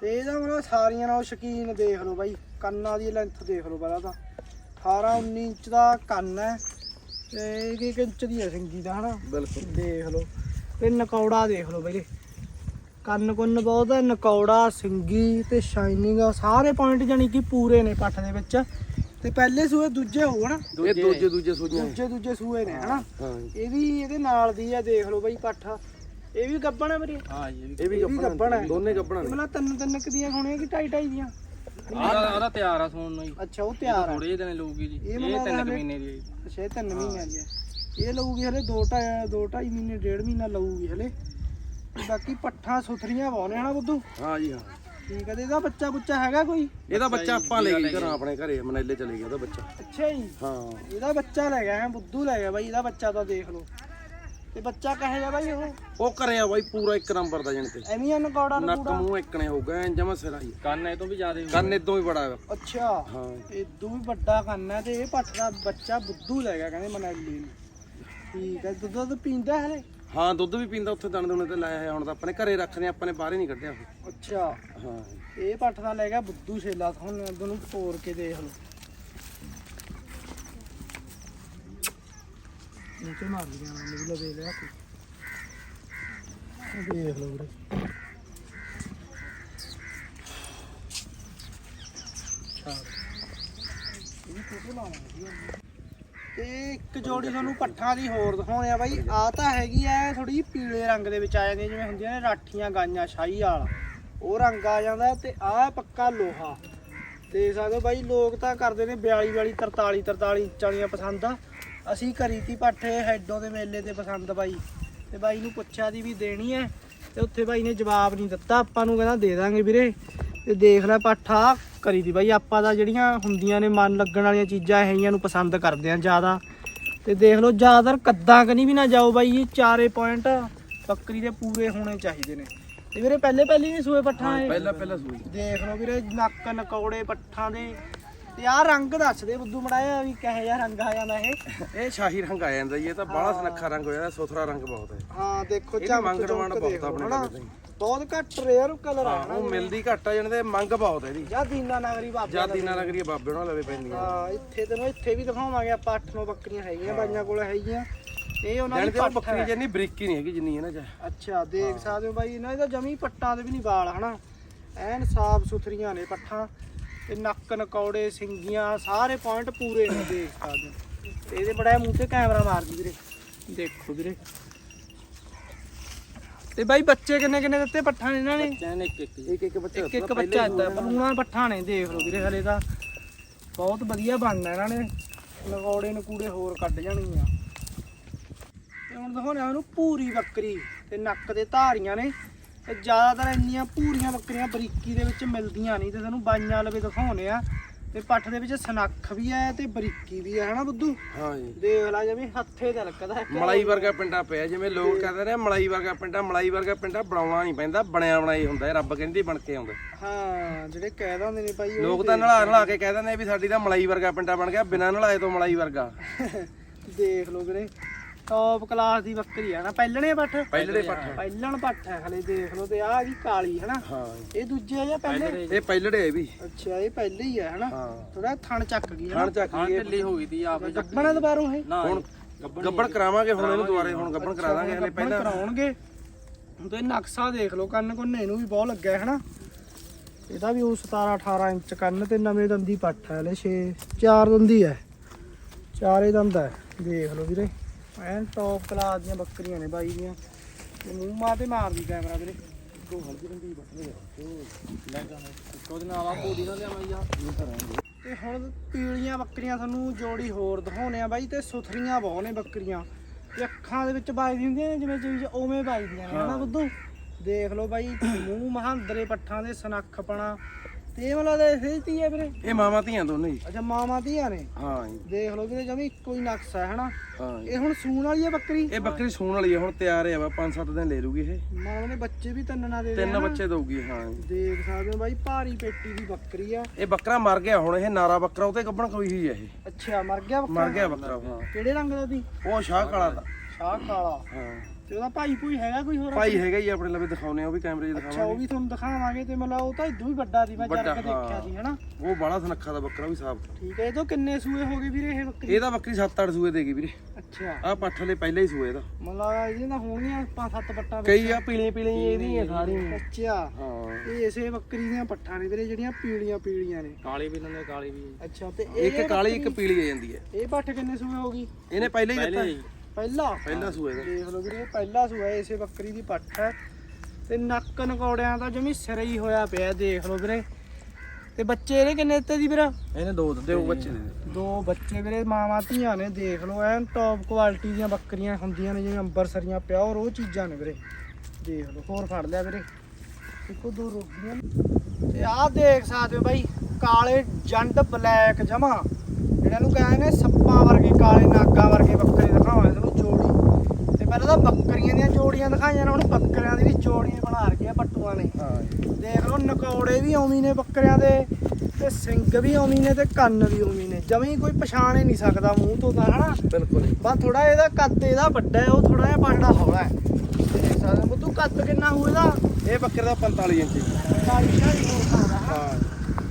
ਤੇ ਇਹਦਾ ਮਤਲਬ ਸਾਰੀਆਂ ਨਾਲੋਂ ਸ਼ਕੀਨ ਦੇਖ ਲਓ ਬਾਈ ਕੰਨਾਂ ਦੀ ਲੈਂਥ ਦੇਖ ਲਓ ਪਹਿਲਾਂ ਤਾਂ। 18 19 ਇੰਚ ਦਾ ਕੰਨ ਹੈ ਤੇ ਇੱਕ ਇੰਚ ਦੀ ਹੈ ਸਿੰਗੀ ਦਾ ਹਨਾ? ਬਿਲਕੁਲ। ਦੇਖ ਲਓ। ਤੇ ਨਕੌੜਾ ਦੇਖ ਲਓ ਵੀਰੇ ਕੰਨ ਕੁੰਨ ਬਹੁਤ ਹੈ ਨਕੌੜਾ ਸਿੰਗੀ ਤੇ ਸ਼ਾਈਨਿੰਗ ਸਾਰੇ ਪੁਆਇੰਟ ਜਾਨੀ ਕਿ ਪੂਰੇ ਨੇ ਪੱਠ ਦੇ ਵਿੱਚ। ਤੇ ਪਹਿਲੇ ਸੂਏ ਦੂਜੇ ਹੋਣ। ਇਹ ਦੂਜੇ ਦੂਜੇ ਸੂਈਆਂ ਦੂਜੇ ਦੂਜੇ ਸੂਏ ਨੇ ਹਨਾ? ਹਾਂ। ਇਹ ਵੀ ਇਹਦੇ ਨਾਲ ਦੀ ਆ ਦੇਖ ਲਓ ਬਾਈ ਪੱਠ। ਇਹ ਵੀ ਗੱਬਣ ਹੈ ਵੀਰੇ। ਹਾਂ ਇਹ ਵੀ ਇਹ ਵੀ ਗੱਭਣ ਗੱਪਣਾ ਹੈ। ਦੋਨੇ ਨੇ ਮਤਲਬ ਤਿੰਨ ਤਿੰਨ ਕੁ ਦੀਆਂ ਹੋਣੀਆਂ ਕਿ ਢਾਈ ਢਾਈ ਦੀਆਂ? ਉਹਦਾ ਉਹਦਾ ਤਿਆਰ ਆ ਸੋਣ ਨੂੰ ਅੱਛਾ ਉਹ ਤਿਆਰ ਆ। ਥੋੜੇ ਜਿਹੇ ਦਿਨ ਲਊਗੀ ਜੀ। ਇਹ ਤਿੰਨ ਮਹੀਨੇ ਦੀ ਹੈ ਜੀ। ਅੱਛਾ ਇਹ ਤਿੰਨ ਮਹੀਨਿਆਂ ਦੀ ਹੈ ਇਹ ਲਊਗੀ ਹਲੇ 2 ਢਾਈ 2 ਢਾਈ ਮਹੀਨੇ ਡੇਢ ਮਹੀਨਾ ਲਊਗੀ ਹਲੇ। ਬਾਕੀ ਪੱਠਾਂ ਸੁਥਰੀਆਂ ਪਾਉਣੇ ਹਨਾ ਬੁੱਧੂ? ਹਾਂ ਜੀ ਹਾਂ। ਠੀਕ ਹੈ ਤੇ ਇਹਦਾ ਬੱਚਾ ਬੁੱਚਾ ਹੈਗਾ ਕੋਈ? ਇਹਦਾ ਬੱਚਾ ਆਪਾਂ ਲੈ ਗਏ ਘਰਾਂ ਆਪਣੇ ਘਰੇ ਮਨੇਲੇ ਚਲੇ ਗਿਆ ਉਹਦਾ ਬੱਚਾ। ਅੱਛਾ ਜੀ। ਹਾਂ। ਇਹਦਾ ਬੱਚਾ ਲੈ ਗਿਆ ਹੈ ਬੁੱਧੂ ਲੈ ਗਿਆ ਬਾਈ ਇਹਦਾ ਬੱਚਾ ਤਾਂ ਦੇਖ ਲਓ। ਤੇ ਬੱਚਾ ਕਹੇ ਜਾ ਬਾਈ ਉਹ? ਉਹ ਕਰਿਆ ਬਾਈ ਪੂਰਾ ਇੱਕ ਨੰਬਰ ਦਾ ਜਣ ਤੇ ਐਵੇਂ ਹੀ ਨਕੌੜਾ ਨੱਕ ਨਕੂੜਾ? ਮੂੰਹ ਇੱਕਣੇ ਹੋਊਗਾ ਐਂ ਜਮਾ ਸਿਰਾ ਹੀ ਕੰਨ ਇਹ ਤੋਂ ਵੀ ਜ਼ਿਆਦਾ ਕੰਨ ਇਦੋਂ ਹੀ ਬੜਾ ਹੈਗਾ ਅੱਛਾ। ਹਾਂ। ਇਦੋਂ ਵੀ ਵੱਡਾ ਕੰਨ ਹੈ ਤੇ ਇਹ ਪੱਠ ਦਾ ਬੱਚਾ ਬੁੱਧੂ ਲੈ ਗਿਆ ਕਹਿੰਦੇ ਮਨਾਲੀ ਨੂੰ। ਠੀਕ ਹੈ ਦੁੱਧ ਦੁੱਧ ਪੀਂਦਾ ਹਲੇ? ਹਾਂ ਦੁੱਧ ਵੀ ਪੀਂਦਾ ਉੱਥੇ ਦਾਣੇ ਦੁਣੇ ਤੇ ਲਾਇਆ ਹੋਇਆ ਹੁਣ ਤਾਂ ਆਪਣੇ ਘਰੇ ਰੱਖਦੇ ਆ, ਆਪਾਂ ਨੇ ਬਾਹਰ ਹੀ ਨਹੀਂ ਕੱਢਿਆ ਉਹ ਅੱਛਾ। ਹਾਂ। ਇਹ ਪੱਠ ਦਾ ਲੈ ਗਿਆ ਬੁੱਧੂ ਛੇਲਾ ਤੁਹਾਨੂੰ ਅੱਧ ਨੂੰ ਤੋੜ ਕੇ ਦੇਖ ਲਓ। ਨੀਚੇ ਮਾਰ ਲਿਆ ਮੈਂ ਵੀ ਲਵੇ ਲਿਆ ਕੋਈ ਦੇਖ ਲਓ ਵੀਰੇ। ਅੱਛਾ ਇਹ ਫੋਟੋ ਲਾਵਾਂਗੇ ਤੇ ਇੱਕ ਜੋੜੀ ਤੁਹਾਨੂੰ ਪੱਠਾਂ ਦੀ ਹੋਰ ਦਿਖਾਉਣੇ ਆ ਬਾਈ। ਆ ਤਾਂ ਹੈਗੀ ਐ ਥੋੜੀ ਪੀਲੇ ਰੰਗ ਦੇ ਵਿੱਚ ਆ ਜਾਂਦੀ ਜਿਵੇਂ ਹੁੰਦੀਆਂ ਨੇ ਰਾਠੀਆਂ, ਗਾਈਆਂ, ਸ਼ਾਹੀ ਵਾਲਾ। ਉਹ ਰੰਗ ਆ ਜਾਂਦਾ ਤੇ ਆਹ ਪੱਕਾ ਲੋਹਾ। ਦੇਖ ਸਕਦੇ ਹੋ ਬਾਈ, ਲੋਕ ਤਾਂ ਕਰਦੇ ਨੇ 42 42 43 43 ਇੰਚ ਪਸੰਦ। ਆ ਅਸੀਂ ਕਰੀ ਤੀ ਪੱਠੇ, ਹੈਡੋ ਦੇ ਮੇਲੇ ਤੇ ਪਸੰਦ ਬਾਈ। ਤੇ ਬਾਈ ਨੂੰ ਪੁੱਛਿਆ ਦੀ ਵੀ ਦੇਣੀ ਐ ਤੇ ਉੱਥੇ ਬਾਈ ਨੇ ਜਵਾਬ ਨਹੀਂ ਦਿੱਤਾ। ਆਪਾਂ ਨੂੰ ਕਹਿੰਦਾ ਦੇ ਦਾਂਗੇ ਵੀਰੇ। ਤੇ ਦੇਖ ਲੈ ਪੱਠਾ ਕਰੀ ਦੀ ਬਾਈ ਆਪਾਂ ਦਾ ਜਿਹੜੀਆਂ ਹੁੰਦੀਆਂ ਨੇ ਮਨ ਲੱਗਣ ਵਾਲੀਆਂ ਚੀਜ਼ਾਂ ਇਹ ਨੂੰ ਪਸੰਦ ਕਰਦੇ ਆ ਜ਼ਿਆਦਾ। ਤੇ ਦੇਖ ਲਓ ਜ਼ਿਆਦਾਤਰ ਕੱਦਾਂ ਕਨੀ ਵੀ ਨਾ ਜਾਓ ਬਾਈ ਇਹ ਚਾਰੇ ਪੁਆਇੰਟ ਬੱਕਰੀ ਦੇ ਪੂਰੇ ਹੋਣੇ ਚਾਹੀਦੇ ਨੇ। ਤੇ ਵੀਰੇ ਪਹਿਲੇ ਪਹਿਲੇ ਨਹੀਂ ਸੂਏ ਪੱਠਾਂ ਇਹ? ਪਹਿਲਾਂ ਪਹਿਲਾਂ ਸੂਈ ਦੇਖ ਲਓ ਵੀਰੇ ਨੱਕ ਨਕੌੜੇ ਪੱਠਾਂ ਦੇ। ਤੇ ਆਹ ਰੰਗ ਦੱਸ ਦੇ ਬੁੱਧੂ ਮੜਾਇਆ ਵੀ ਕਿਹੋ ਜਿਹਾ ਰੰਗ ਆ ਜਾਂਦਾ ਇਹ? ਇਹ ਸ਼ਾਹੀ ਰੰਗ ਆ ਜਾਂਦਾ ਜੀ ਇਹ ਤਾਂ ਬਾਹਲਾ ਸੁਨੱਖਾ ਰੰਗ ਹੋ ਜਾਂਦਾ ਸੁਥਰਾ ਰੰਗ ਬਹੁਤ ਹੈ। ਹਾਂ ਦੇਖੋ ਇਹਦੀ ਚਮਕ ਮੰਗ ਚਮਕ ਡਿਮਾਂਡ ਬਹੁਤ ਦੇਖੋ ਆਪਣੇ ਹਨਾ। ਕੋਲ। ਬਹੁਤ ਘੱਟ ਰੇਅਰ ਕਲਰ ਆ ਉਹ ਮਿਲਦੀ ਘੱਟ ਆ ਜਾਂਦੇ ਮੰਗ ਬਹੁਤ ਹੈ ਇਹਦੀ ਜਾਂ। ਦੀਨਾ ਨਗਰੀ ਬਾਬਾ ਜਾਂ ਦੀਨਾ ਨਗਰੀ ਬਾਬੇ ਨਾਲ ਲਵੇ ਪੈਂਦੀ ਹਾਂ ਇੱਥੇ ਤੈਨੂੰ ਇੱਥੇ ਵੀ ਦਿਖਾਵਾਂਗੇ ਆਪਾਂ ਅੱਠ ਨੌ ਬੱਕਰੀਆਂ ਹੈਗੀਆਂ ਬਾਈਆਂ ਕੋਲ ਹੈਗੀਆਂ। ਇਹ ਉਹਨਾਂ ਜਾਣੀ ਦੀ ਤੇ ਉਹ ਪੱਠ ਬੱਕਰੀ ਹੈ। ਜਿੰਨੀ ਬਰੀਕੀ ਨਹੀਂ ਹੈਗੀ ਜਿੰਨੀ ਹੈ ਨਾ ਜਾ ਅੱਛਾ ਦੇਖ ਸਕਦੇ ਹੋ ਬਾਈ ਇਹਨਾਂ ਦੇ ਜਮੀ ਪੱਟਾਂ ਦੇ ਵੀ ਨਹੀਂ ਵਾਲ ਹਨਾ? ਐਨ ਸਾਫ਼ ਸੁਥਰੀਆਂ ਨੇ ਪੱਠਾਂ। ਤੇ ਨੱਕ ਨਕੌੜੇ ਸਿੰਗੀਆਂ ਸਾਰੇ ਪੁਆਇੰਟ ਪੂਰੇ ਨੇ ਦੇਖ ਸਕਦੇ ਹੋ। ਤੇ ਇਹਦੇ ਬੜਾ ਮੂੰਹ ਤੇ ਕੈਮਰਾ ਮਾਰ ਦੀ ਵੀਰੇ। ਦੇਖੋ ਵੀਰੇ। ਤੇ ਬਾਈ ਬੱਚੇ ਕਿੰਨੇ ਕਿੰਨੇ ਦਿੱਤੇ ਪੱਠਾਂ ਨੇ ਇਹਨਾਂ ਨੇ? ਇੱਕ ਇੱਕ ਇੱਕ ਇੱਕ ਬੱਚਾ ਇੱਕ ਇੱਕ ਬੱਚਾ ਇੱਦਾਂ ਬਲੂਣਾ ਪੱਠਾਂ ਨੇ ਦੇਖ ਲਓ ਵੀਰੇ ਹਲੇ ਤਾਂ ਬਹੁਤ ਵਧੀਆ ਬਣਨਾ ਇਹਨਾਂ ਨੇ। ਨਕੂੜੇ ਹੋਰ ਕੱਢ ਜਾਣਗੀਆਂ। ਤੇ ਹੁਣ ਦਿਖਾਉਣਾ ਉਹਨੂੰ ਪੂਰੀ ਬੱਕਰੀ। ਤੇ ਨੱਕ ਦੇ ਧਾਰੀਆਂ ਨੇ। ਤੇ ਜ਼ਿਆਦਾਤਰ ਇੰਨੀਆਂ ਪੂਰੀਆਂ ਬੱਕਰੀਆਂ ਬਰੀਕੀ ਦੇ ਵਿੱਚ ਮਿਲਦੀਆਂ ਨਹੀਂ ਤੇ ਤੁਹਾਨੂੰ ਬਾਈਆਂ ਲਵੇ ਦਿਖਾਉਣੇ ਆ। ਤੇ ਪੱਠ ਦੇ ਵਿੱਚ ਸਨੱਖ ਵੀ ਹੈ ਤੇ ਬਰੀਕੀ ਵੀ ਹੈ ਹਨਾ ਬੁੱਧੂ? ਹਾਂ ਜੀ। ਦੇਖ ਲੈ ਜਿਵੇਂ ਹੱਥੇ ਤੇ ਲੱਗਦਾ ਹੈ ਮਲਾਈ ਵਰਗਾ ਪਿੰਡਾ ਪਿਆ ਜਿਵੇਂ ਲੋਕ ਕਹਿੰਦੇ ਨੇ ਮਲਾਈ ਵਰਗਾ ਪਿੰਡਾ ਮਲਾਈ ਵਰਗਾ ਪਿੰਡਾ ਬਣਾਉਣਾ ਨਹੀਂ ਪੈਂਦਾ ਬਣਿਆ ਬਣਾਈ ਹੁੰਦਾ ਰੱਬ ਕਹਿੰਦੀ ਬਣ ਕੇ ਆਉਂਦਾ। ਹਾਂ ਜਿਹੜੇ ਨੇ ਭਾਈ ਲੋਕ ਤਾਂ ਨਲਾ ਨਲਾ ਕੇ ਕਹਿ ਦਿੰਦੇ ਵੀ ਸਾਡੀ ਤਾਂ ਮਲਾਈ ਵਰਗਾ ਪਿੰਡਾ ਬਣ ਗਿਆ ਬਿਨਾਂ ਨਲਾਏ ਤੋਂ ਮਲਾਈ ਵਰਗਾ। ਦੇਖ ਲਓ ਵੀਰੇ ਟੌਪ ਕਲਾਸ ਦੀ ਬੱਕਰੀ ਹੈ ਨਾ ਪਹਿਲਣੇ ਪੱਠ। ਪਹਿਲੜੇ ਪੱਠ। ਪਹਿਲਣ ਪੱਠ ਹੈ ਹਲੇ ਦੇਖ ਲਓ ਤੇ ਆਹ ਹੈਗੀ ਕਾਲੀ ਹੈ ਨਾ ਹਾਂ। ਇਹ ਦੂਜੇ ਆ ਜਾਂ ਪਹਿਲੇ? ਇਹ ਪਹਿਲੜੇ ਵੀ। ਅੱਛਾ ਇਹ ਪਹਿਲੇ ਹੀ ਹੈ ਹਨਾ? ਹਾਂ। ਥੋੜਾ ਥਣ ਚੱਕ ਗਈ ਹੈ ਖਾਣ ਚੱਕ ਹਾਂ ਗਏ ਢਿੱਲੀ ਹੋ ਗਈ ਤੀ ਆਪੇ ਗੱਬਣਾ ਦੁਬਾਰੋਂ ਇਹ? ਨਾ ਹੁਣ ਗੱਬਣ ਕਰਾਵਾਂਗੇ ਹੁਣ ਇਹਨੂੰ ਦੁਬਾਰੇ ਹੁਣ ਗੱਬਣ ਕਰਾ ਦਾਂਗੇ ਹਲੇ ਪਹਿਲਾਂ। ਕਰਾਉਣਗੇ। ਹੁਣ ਤੇ ਨਕਸ਼ਾ ਦੇਖ ਲਓ ਕੰਨ ਕੋਨੇ ਨੂੰ ਵੀ ਬਹੁਤ ਲੱਗਿਆ ਹੈ ਨਾ ਇਹਦਾ ਵੀ ਉਹ 17 18 ਇੰਚ ਕੰਨ ਤੇ ਨਵੇਂ ਦੰਦੀ ਪੱਠ ਹੈ ਹਲੇ 6 ਚਾਰ ਦੰਦੀ ਹੈ ਚਾਰੇ ਦੰਦ ਹੈ ਦੇਖ ਲਓ ਵੀਰੇ। ਐਨ ਟੌਪ ਕਲਾਸ ਦੀਆਂ ਬੱਕਰੀਆਂ ਨੇ ਬਾਈ ਦੀਆਂ। ਤੇ ਮੂੰਹ ਮਾਂ ਤੇ ਮਾਰਦੀ ਕੈਮਰਾ ਵੀਰੇ। ਦੋ ਹਲਦੀ ਰੰਗੀ ਉਹਦੇ ਨਾਲ ਆ ਪੂਰੀ ਨਾ ਲਿਆਵਾਂ ਯਾਰ। ਤੇ ਹੁਣ ਪੀਲੀਆਂ ਬੱਕਰੀਆਂ ਤੁਹਾਨੂੰ ਜੋੜੀ ਹੋਰ ਦਿਖਾਉਣੇ ਆ ਬਾਈ ਤੇ ਸੁਥਰੀਆਂ ਬਹੁਤ ਨੇ ਬੱਕਰੀਆਂ। ਤੇ ਅੱਖਾਂ ਦੇ ਵਿੱਚ ਵੱਜਦੀਆਂ ਹੁੰਦੀਆਂ ਨੇ ਜਿਵੇਂ ਚੀਜ਼ ਉਵੇਂ ਵੱਜਦੀਆਂ ਨੇ ਹਨਾ ਬੁੱਧੂ? ਦੇਖ ਲਓ ਬਾਈ ਮੂੰਹ ਮਹਾਂਦਰੇ ਪੱਠਾਂ ਦੇ ਸਨੱਖਪਣਾ। ਤੇ ਇਹ ਮਤਲਬ ਇਹ ਤੀ ਹੈ ਵੀਰੇ? ਇਹ ਮਾਮਾ ਧੀਆਂ ਦੋਨੇ ਜੀ। ਅੱਛਾ ਮਾਮਾ ਧੀਆਂ ਨੇ? ਹਾਂ ਜੀ। ਦੇਖ ਲਓ ਵੀਰੇ ਜਮੀ ਹੀ ਨਕਸ਼ਾ ਹੈ ਹਨਾ? ਹਾਂ ਜੀ। ਇਹ ਹੁਣ ਸੂਣ ਵਾਲੀ ਹੈ ਬੱਕਰੀ? ਇਹ ਬੱਕਰੀ ਸੂਣ ਵਾਲੀ ਹੈ ਹੁਣ ਤਿਆਰ ਹੈ ਵਾ 5-7 ਦਿਨ ਲੈ ਲੂਗੀ ਇਹ। ਮਾਮਾ ਨੇ ਬੱਚੇ ਵੀ ਤਿੰਨ ਦੇ ਤਿੰਨ ਬੱਚੇ ਦਊਗੀ ਹਾਂ ਜੀ। ਦੇਖ ਸਕਦੇ ਹੋ ਬਾਈ ਭਾਰੀ ਪੇਟੀ ਦੀ ਬੱਕਰੀ ਆ। ਇਹ ਬੱਕਰਾ ਮਰ ਗਿਆ ਹੁਣ ਇਹ ਨਾਰਾ ਬੱਕਰਾ ਉਹ ਤੇ ਗੱਬਣ ਕੋਈ ਹੋਈ ਹੈ ਇਹ। ਅੱਛਾ ਮਰ ਗਿਆ ਬੱਕਰਾ? ਮਰ ਗਿਆ ਬੱਕਰਾ ਹਾਂ। ਕਿਹੜੇ ਰੰਗ ਦਾ ਸੀ? ਉਹ ਸ਼ਾਹ ਕਾਲਾ ਦਾ। ਸ਼ਾਹ ਕਾਲਾ। ਹਾਂ। ਤੇ ਉਹਦਾ ਭਾਈ ਕੋਈ ਹੈਗਾ ਕੋਈ ਹੋਰ ਭਾਈ ਹੈਗਾ ਹੀ ਆਪਣੇ ਲਵੇ ਦਿਖਾਉਨੇ ਆ ਉਹ ਵੀ ਕੈਮਰੇ 'ਚ ਅੱਛਾ ਉਹ ਦਿਖਾਵਾਂਗੇ। ਵੀ ਤੁਹਾਨੂੰ ਦਿਖਾਵਾਂਗੇ ਤੇ ਮਤਲਬ ਉਹ ਤਾਂ ਇਦੋਂ ਵੀ ਵੱਡਾ ਸੀ ਮੈਂ ਜਦ ਵੱਡਾ, ਤੱਕ ਦੇਖਿਆ ਹਾਂ। ਸੀ ਹਨਾ? ਉਹ ਬਾਲਾ ਸੁਨੱਖਾ ਦਾ ਬੱਕਰਾ ਵੀ ਸਾਫ਼। ਠੀਕ ਹੈ ਇਹ ਤੋਂ ਕਿੰਨੇ ਸੂਏ ਹੋ ਗਏ ਵੀਰੇ ਇਹ ਬੱਕਰੀ? ਇਹਦਾ ਬੱਕਰੀ 7-8 ਸੂਏ ਦੇਗੀ ਵੀਰੇ। ਅੱਛਾ। ਆਹ ਪੱਠ ਪਹਿਲਾਂ ਹੀ ਸੂਏ ਇਹਦਾ ਮਤਲਬ ਇਹਦੇ ਨਾਲ ਹੋਣਗੀਆਂ ਪੰਜ ਸੱਤ ਪੱਟਾਂ ਵਿੱਚ। ਕਈ ਆ ਪੀਲੀਆਂ ਪੀਲੀਆਂ ਇਹਦੀਆਂ ਸਾਰੀਆਂ। ਅੱਛਾ। ਹਾਂ। ਇਹ ਇਸੇ ਬੱਕਰੀ ਦੀਆਂ ਪੱਠਾਂ ਨੇ ਵੀਰੇ ਜਿਹੜੀਆਂ ਪੀਲੀਆਂ ਪੀਲੀਆਂ ਨੇ। ਕਾਲੀ ਵੀ ਲੈਂਦੇ ਕਾਲੀ ਵੀ। ਅੱਛਾ ਤੇ ਇੱਕ ਇਹ ਕਾਲੀ ਇੱਕ ਪੀਲੀ ਆ ਜਾਂਦੀ ਹੈ। ਇਹ ਪੱਠ ਕਿੰਨੇ ਸੂਏ ਹੋ ਗਈ? ਇਹਨੇ ਪਹਿਲਾਂ ਹੀ ਦਿੱਤਾ। ਪਹਿਲੇ। ਪਹਿਲਾ ਸੂਏ ਦਾ ਦੇਖ ਲਓ ਵੀਰੇ ਪਹਿਲਾ ਸੂਆ ਹੈ ਇਸੇ ਬੱਕਰੀ ਦੀ ਪੱਠ ਹੈ। ਤੇ ਨੱਕ ਨਕੌੜਿਆਂ ਦਾ ਜਮੀ ਸਿਰੇ ਹੀ ਹੋਇਆ ਪਿਆ ਦੇਖ ਲਓ ਵੀਰੇ। ਤੇ ਬੱਚੇ ਇਹਦੇ ਕਿੰਨੇ ਦਿੱਤੇ ਸੀ ਵੀਰਾ? ਇਹਨੇ ਦੋ ਦਿੱਤੇ ਉਹ ਬੱਚੇ ਨੇ ਦੋ ਬੱਚੇ ਵੀਰੇ ਮਾਵਾਂ ਧੀਆਂ ਨੇ ਦੇਖ ਲਓ। ਐਨ ਟੌਪ ਕੁਆਲਿਟੀ ਦੀਆਂ ਬੱਕਰੀਆਂ ਹੁੰਦੀਆਂ ਨੇ ਜਿਵੇਂ ਅੰਬਰਸਰੀਆਂ ਪਿਓਰ ਉਹ ਚੀਜ਼ਾਂ ਨੇ ਵੀਰੇ। ਦੇਖ ਲਓ ਹੋਰ ਫੜ ਲਿਆ ਵੀਰੇ। ਇੱਕੋ ਦੋ ਰੋਟੀਆਂ ਨੇ। ਤੇ ਆਹ ਦੇਖ ਸਕਦੇ ਹੋ ਬਾਈ ਕਾਲੇ ਜੰਡ ਬਲੈਕ ਜਮਾ। ਇਹਨਾਂ ਨੂੰ ਕਹਿੰਦੇ ਨੇ ਸੱਪਾਂ ਵਰਗੇ ਕਾਲੇ ਨਾਗਾਂ ਵਰਗੇ ਬੱਕਰੇ ਦਿਖਾਵਾਂਗੇ ਤੁਹਾਨੂੰ ਜੋੜੀ ਤੇ ਪਹਿਲਾਂ ਤਾਂ ਬੱਕਰੀਆਂ ਦੀਆਂ ਜੋੜੀਆਂ ਦਿਖਾਈਆਂ ਨੇ ਹੁਣ ਬੱਕਰਿਆਂ ਦੀ ਵੀ ਜੋੜੀਆਂ ਬਣਾ ਰਖੀਆਂ ਪੱਟੂਆਂ ਨੇ। ਹਾਂ ਦੇਖ ਲਓ ਨਕੌੜੇ ਵੀ ਆਉਣੀ ਨੇ ਬੱਕਰਿਆਂ ਦੇ ਤੇ ਸਿੰਘ ਵੀ ਉਮੀ ਨੇ ਤੇ ਕੰਨ ਵੀ ਉਮੀ ਨੇ। ਜਮੀ ਕੋਈ ਪਛਾਣ ਹੀ ਨਹੀਂ ਸਕਦਾ ਮੂੰਹ ਤੋਂ ਤਾਂ ਹਨਾ? ਬਿਲਕੁਲ। ਬਸ ਥੋੜਾ ਇਹਦਾ ਕੱਦ ਇਹਦਾ ਵੱਡਾ ਹੈ ਉਹ ਥੋੜਾ ਜਿਹਾ ਪਛੜਾ ਹੌਲਾ ਹੈ। ਸਾਡੇ ਬੁੱਧੂ ਕੱਦ ਕਿੰਨਾ ਹੋਊ ਇਹਦਾ? ਇਹ ਬੱਕਰੇ ਦਾ 45 ਇੰਚ ਜੀ। 40 ਸ਼ਾਇਦ ਹੋ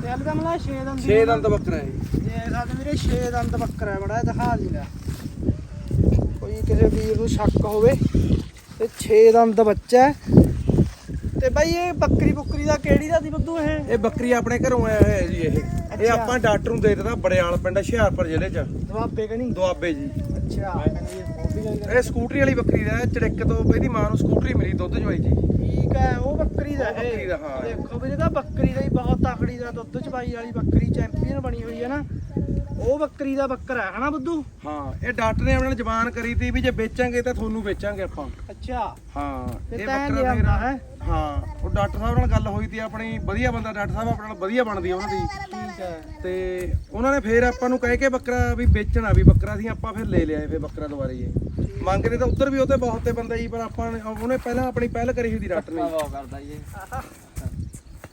ਤੇ ਹਲ ਤਾਂ ਮਲਾ 6 ਦੰਦ 6 ਦੰਦ ਬੱਕਰਾ ਹੈ ਜੀ। ਜੇ ਸਾਡੇ ਵੀਰੇ 6 ਦੰਦ ਬੱਕਰਾ ਹੈ ਬੜਾ ਦਿਖਾ ਦੀ ਕੋਈ ਕਿਸੇ ਵੀਰ ਨੂੰ ਸ਼ੱਕ ਹੋਵੇ ਤੇ 6 ਦੰਦ ਬੱਚਾ ਹੈ। ਤੇ ਬਾਈ ਇਹ ਬੱਕਰੀ ਬੁੱਕਰੀ ਦਾ ਕਿਹੜੀ ਦਾ ਦੀ ਬੱਦੂ ਇਹ? ਇਹ ਬੱਕਰੀ ਆਪਣੇ ਘਰੋਂ ਆਇਆ ਹੋਇਆ ਜੀ ਇਹ। ਇਹ ਅੱਛਾ। ਆਪਾਂ ਡਾਕਟਰ ਨੂੰ ਦੇ ਦਿੱਤਾ ਬੜਿਆਲ ਪਿੰਡ ਹੁਸ਼ਿਆਰਪੁਰ ਜ਼ਿਲ੍ਹੇ 'ਚ। ਦਵਾਬੇ ਕਨੀ ਦੁਆਬੇ ਜੀ। ਅੱਛਾ। ਇਹ ਸਕੂਟਰੀ ਵਾਲੀ ਬੱਕਰੀ ਦਾ ਹੈ, ਚੜਿੱਕ ਤੋਂ ਇਹਦੀ ਮਾਂ ਨੂੰ ਸਕੂਟਰੀ ਮਿਲੀ ਦੁੱਧ ਚਵਾਈ ਜੀ। ਠੀਕ ਹੈ ਉਹ ਬੱਕਰੀ ਦਾ ਉਹ ਬੱਕਰੀ ਦਾ, ਹਾਂ। ਦੇਖੋ ਵੀ ਇਹਦਾ ਬੱਕਰੀ ਦਾ ਹੀ ਬਹੁਤ ਤਕੜੀ ਦਾ ਦੁੱਧ ਚਵਾਈ ਵਾਲੀ ਬੱਕਰੀ ਚੈਂਪੀਅਨ ਬਣੀ ਹੋਈ ਹੈ ਨਾ। ਉਹ ਬੱਕਰੀ ਦਾ ਬੱਕਰਾ ਹੈ ਹਨਾ ਬੁੱਧੂ ਹਾਂ ਇਹ ਡਾਕਟਰ ਨੇ ਆਪਣੇ ਨਾਲ ਜ਼ਬਾਨ ਕਰੀ ਤੀ ਵੀ ਜੇ ਵੇਚਾਂਗੇ ਤਾਂ ਤੁਹਾਨੂੰ ਵੇਚਾਂਗੇ ਆਪਾਂ। ਅੱਛਾ। ਹਾਂ ਇਹ ਬੱਕਰਾ ਮੇਰਾ ਹੈ? ਹਾਂ ਉਹ ਡਾਕਟਰ ਸਾਹਿਬ ਨਾਲ ਗੱਲ ਹੋਈ ਤੀ ਆਪਣੀ ਵਧੀਆ ਬੰਦਾ ਡਾਕਟਰ ਸਾਹਿਬ ਆਪਣੇ ਨਾਲ ਵਧੀਆ ਬਣਦੀ ਆ ਉਹਨਾਂ ਦੀ। ਠੀਕ ਹੈ। ਤੇ ਉਹਨਾਂ ਨੇ ਫੇਰ ਆਪਾਂ ਨੂੰ ਕਹਿ ਕੇ ਬੱਕਰਾ ਵੀ ਵੇਚਣਾ ਵੀ ਬੱਕਰਾ ਸੀ ਆਪਾਂ ਫਿਰ ਲੈ ਲਿਆ ਫੇਰ ਬੱਕਰਾ ਦੁਬਾਰਾ ਹੀ ਇਹ ਮੰਗਦੇ ਤਾਂ ਉੱਧਰ ਵੀ ਉਹਤੇ ਬਹੁਤ ਤੇ ਬੰਦਾ ਜੀ ਪਰ ਆਪਾਂ ਨੇ ਉਹਨੇ ਪਹਿਲਾਂ ਆਪਣੀ ਪਹਿਲ ਕਰੀ ਹੋਈ ਦੀ ਡਾਕਟਰ ਨੇ। ਕਰਦਾ ਜੀ।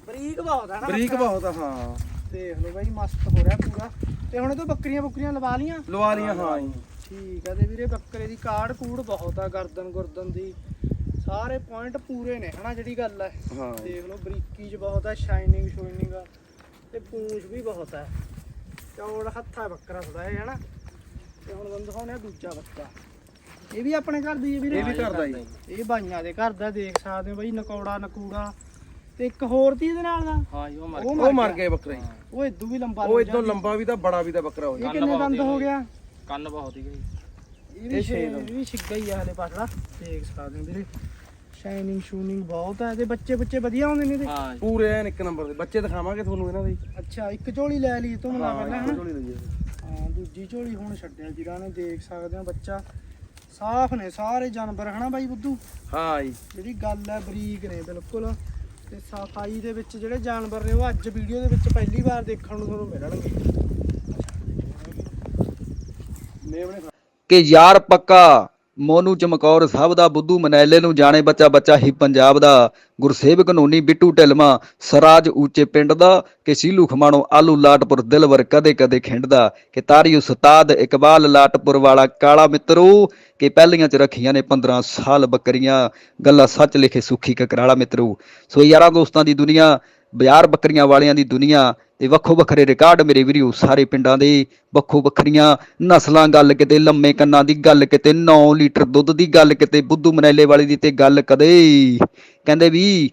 ਬਰੀਕ ਬਹੁਤ ਹੈ ਨਾ ਬਰੀਕ ਬੱਕਰਾ। ਬਹੁਤ ਆ ਹਾਂ। ਦੇਖ ਲਓ ਬਾਈ ਮਸਤ ਹੋ ਰਿਹਾ ਪੂਰਾ। ਤੇ ਹੁਣ ਇਹ ਤੋਂ ਬੱਕਰੀਆਂ ਬੁੱਕਰੀਆਂ ਲਵਾ ਲੀਆਂ ਲਵਾ ਲੀਆਂ ਹਾਂ ਜੀ। ਠੀਕ ਆ ਤੇ ਵੀਰੇ ਬੱਕਰੇ ਦੀ ਕਾੜ ਕੂੜ ਬਹੁਤ ਆ ਗਰਦਨ ਗੁਰਦਨ ਦੀ। ਸਾਰੇ ਪੁਆਇੰਟ ਪੂਰੇ ਨੇ ਹਨਾ ਜਿਹੜੀ ਗੱਲ ਹੈ ਹਾਂ। ਦੇਖ ਲਓ ਬਰੀਕੀ ਚ ਬਹੁਤ ਆ ਸ਼ਾਈਨਿੰਗ ਸ਼ੋਇਨਿੰਗ ਆ। ਤੇ ਪੂੰਛ ਵੀ ਬਹੁਤ ਹੈ ਚੌੜ ਹੱਥਾ ਬੱਕਰਾ ਥੋੜਾ ਹੈ ਹਨਾ? ਤੇ ਹੁਣ ਬੰਦ ਹੋਣਾ ਦੂਜਾ ਬੱਕਰਾ। ਇਹ ਵੀ ਆਪਣੇ ਘਰ ਦੀ ਹੈ ਵੀਰੇ? ਇਹ ਵੀ ਘਰ ਦਾ ਜੀ ਇਹ ਬਾਈਆਂ ਦੇ ਘਰ ਦਾ ਦੇਖ ਸਕਦੇ ਹੋ ਬਾਈ ਨਕੌੜਾ ਨਕੂੜਾ। ਤੇ ਇੱਕ ਹੋਰ ਤੀ ਇਹਦੇ ਨਾਲ ਦਾ? ਹਾਂ ਜੀ ਉਹ ਮਰ ਉਹ ਉਹ ਮਰ ਗਏ ਬੱਕਰੇ। ਜੀ। ਉਹ ਇਦੋਂ ਵੀ ਲੰਬਾ ਉਹ ਇਦੋਂ ਲੰਬਾ ਵੀ ਤਾਂ ਬੜਾ ਵੀ ਤਾਂ ਬੱਕਰਾ ਹੋ ਇਹ ਗਿਆ। ਕਿੰਨੇ ਦੰਦ ਹੋ ਗਿਆ? ਕੰਨ ਬਹੁਤ ਹੀ ਗਈ ਇਹ ਵੀ ਇਹ ਛੇ ਛੇ ਇਹ ਵੀ ਛਿੱਗਾ ਹੀ ਆ ਹਲੇ ਪਾਸੜਾ। ਦੇਖ ਸਕਦੇ ਹੋ ਵੀਰੇ। ਸ਼ਾਈਨਿੰਗ ਸ਼ੂਨਿੰਗ ਬਹੁਤ ਹੈ ਤੇ ਬੱਚੇ ਬੱਚੇ ਵਧੀਆ ਹੁੰਦੇ ਨੇ ਇਹਦੇ। ਪੂਰੇ ਐਨ ਇੱਕ ਨੰਬਰ ਦੇ। ਬੱਚੇ ਦਿਖਾਵਾਂਗੇ ਤੁਹਾਨੂੰ ਇਹਨਾਂ ਦੇ। ਅੱਛਾ ਇੱਕ ਝੋਲੀ ਲੈ ਲਈ ਤੋਂ ਮਲਾ ਪਹਿਲਾਂ ਝੋਲੀ ਲਈ ਹੈ। ਹਾਂ ਦੂਜੀ ਝੋਲੀ ਹੁਣ ਛੱਡਿਆ ਵੀਰਾਂ ਨੇ। ਦੇਖ ਸਕਦੇ ਹੋ ਬੱਚਾ। ਸਾਫ਼ ਨੇ ਸਾਰੇ ਜਾਨਵਰ ਹਨਾ ਬਾਈ ਬੁੱਧੂ? ਹਾਂ ਜੀ। ਜਿਹੜੀ ਗੱਲ ਹੈ ਬਰੀਕ ਨੇ ਬਿਲਕੁਲ। ਤੇ ਸਫ਼ਾਈ ਦੇ ਵਿੱਚ ਜਿਹੜੇ ਜਾਨਵਰ ਨੇ ਉਹ ਅੱਜ ਵੀਡੀਓ ਦੇ ਵਿੱਚ ਪਹਿਲੀ ਵਾਰ ਦੇਖਣ ਨੂੰ ਤੁਹਾਨੂੰ ਮਿਲਣਗੇ। ਮੇਵਣੇ ਕਿ ਯਾਰ ਪੱਕਾ ਮੋਨੂ ਚਮਕੌਰ ਸਾਹਿਬ ਦਾ ਬੁੱਧੂ ਮਨੈਲੇ ਨੂੰ ਜਾਣੇ ਬੱਚਾ ਬੱਚਾ ਹੀ ਪੰਜਾਬ ਦਾ। ਗੁਰਸੇਵਕ ਨੂਨੀ ਬਿੱਟੂ ਢਿਲਮਾ ਸਰਾਜ ਉੱਚੇ ਪਿੰਡ ਦਾ ਕਿ ਸੀਲੂ ਖਮਾਣੋ ਆਲੂ ਲਾਟਪੁਰ ਦਿਲਵਰ ਕਦੇ ਕਦੇ ਖਿੰਡਦਾ। ਕਿ ਤਾਰੀ ਸਤਾਦ ਇਕਬਾਲ ਲਾਟਪੁਰ ਵਾਲਾ ਕਾਲਾ ਮਿੱਤਰੋ ਕਿ ਪਹਿਲੀਆਂ ਚ ਰੱਖੀਆਂ ਨੇ 15 ਸਾਲ ਬੱਕਰੀਆਂ। ਗੱਲਾਂ ਸੱਚ ਲਿਖੇ ਸੁਖੀ ਕਕਰਾਲਾ ਮਿੱਤਰੋ। ਸੋ ਯਾਰਾਂ ਦੋਸਤਾਂ ਦੀ ਦੁਨੀਆ ਬਾਜ਼ਾਰ ਬੱਕਰੀਆਂ ਵਾਲਿਆਂ ਦੀ ਦੁਨੀਆ ਤੇ ਵੱਖੋ ਵੱਖਰੇ ਰਿਕਾਰਡ ਮੇਰੇ ਵੀਡੀਓ ਸਾਰੇ ਪਿੰਡਾਂ ਦੇ ਵੱਖੋ ਵੱਖਰੀਆਂ ਨਸਲਾਂ ਗੱਲ ਕਿਤੇ, ਲੰਮੇ ਕੰਨਾਂ ਦੀ ਗੱਲ ਕਿਤੇ 9 ਲੀਟਰ ਦੁੱਧ ਦੀ ਗੱਲ ਕਿਤੇ, ਬੁੱਧੂ ਮਨੈਲੇ ਵਾਲੀ ਦੀ ਤੇ ਗੱਲ ਕਦੇ। ਕਹਿੰਦੇ ਵੀ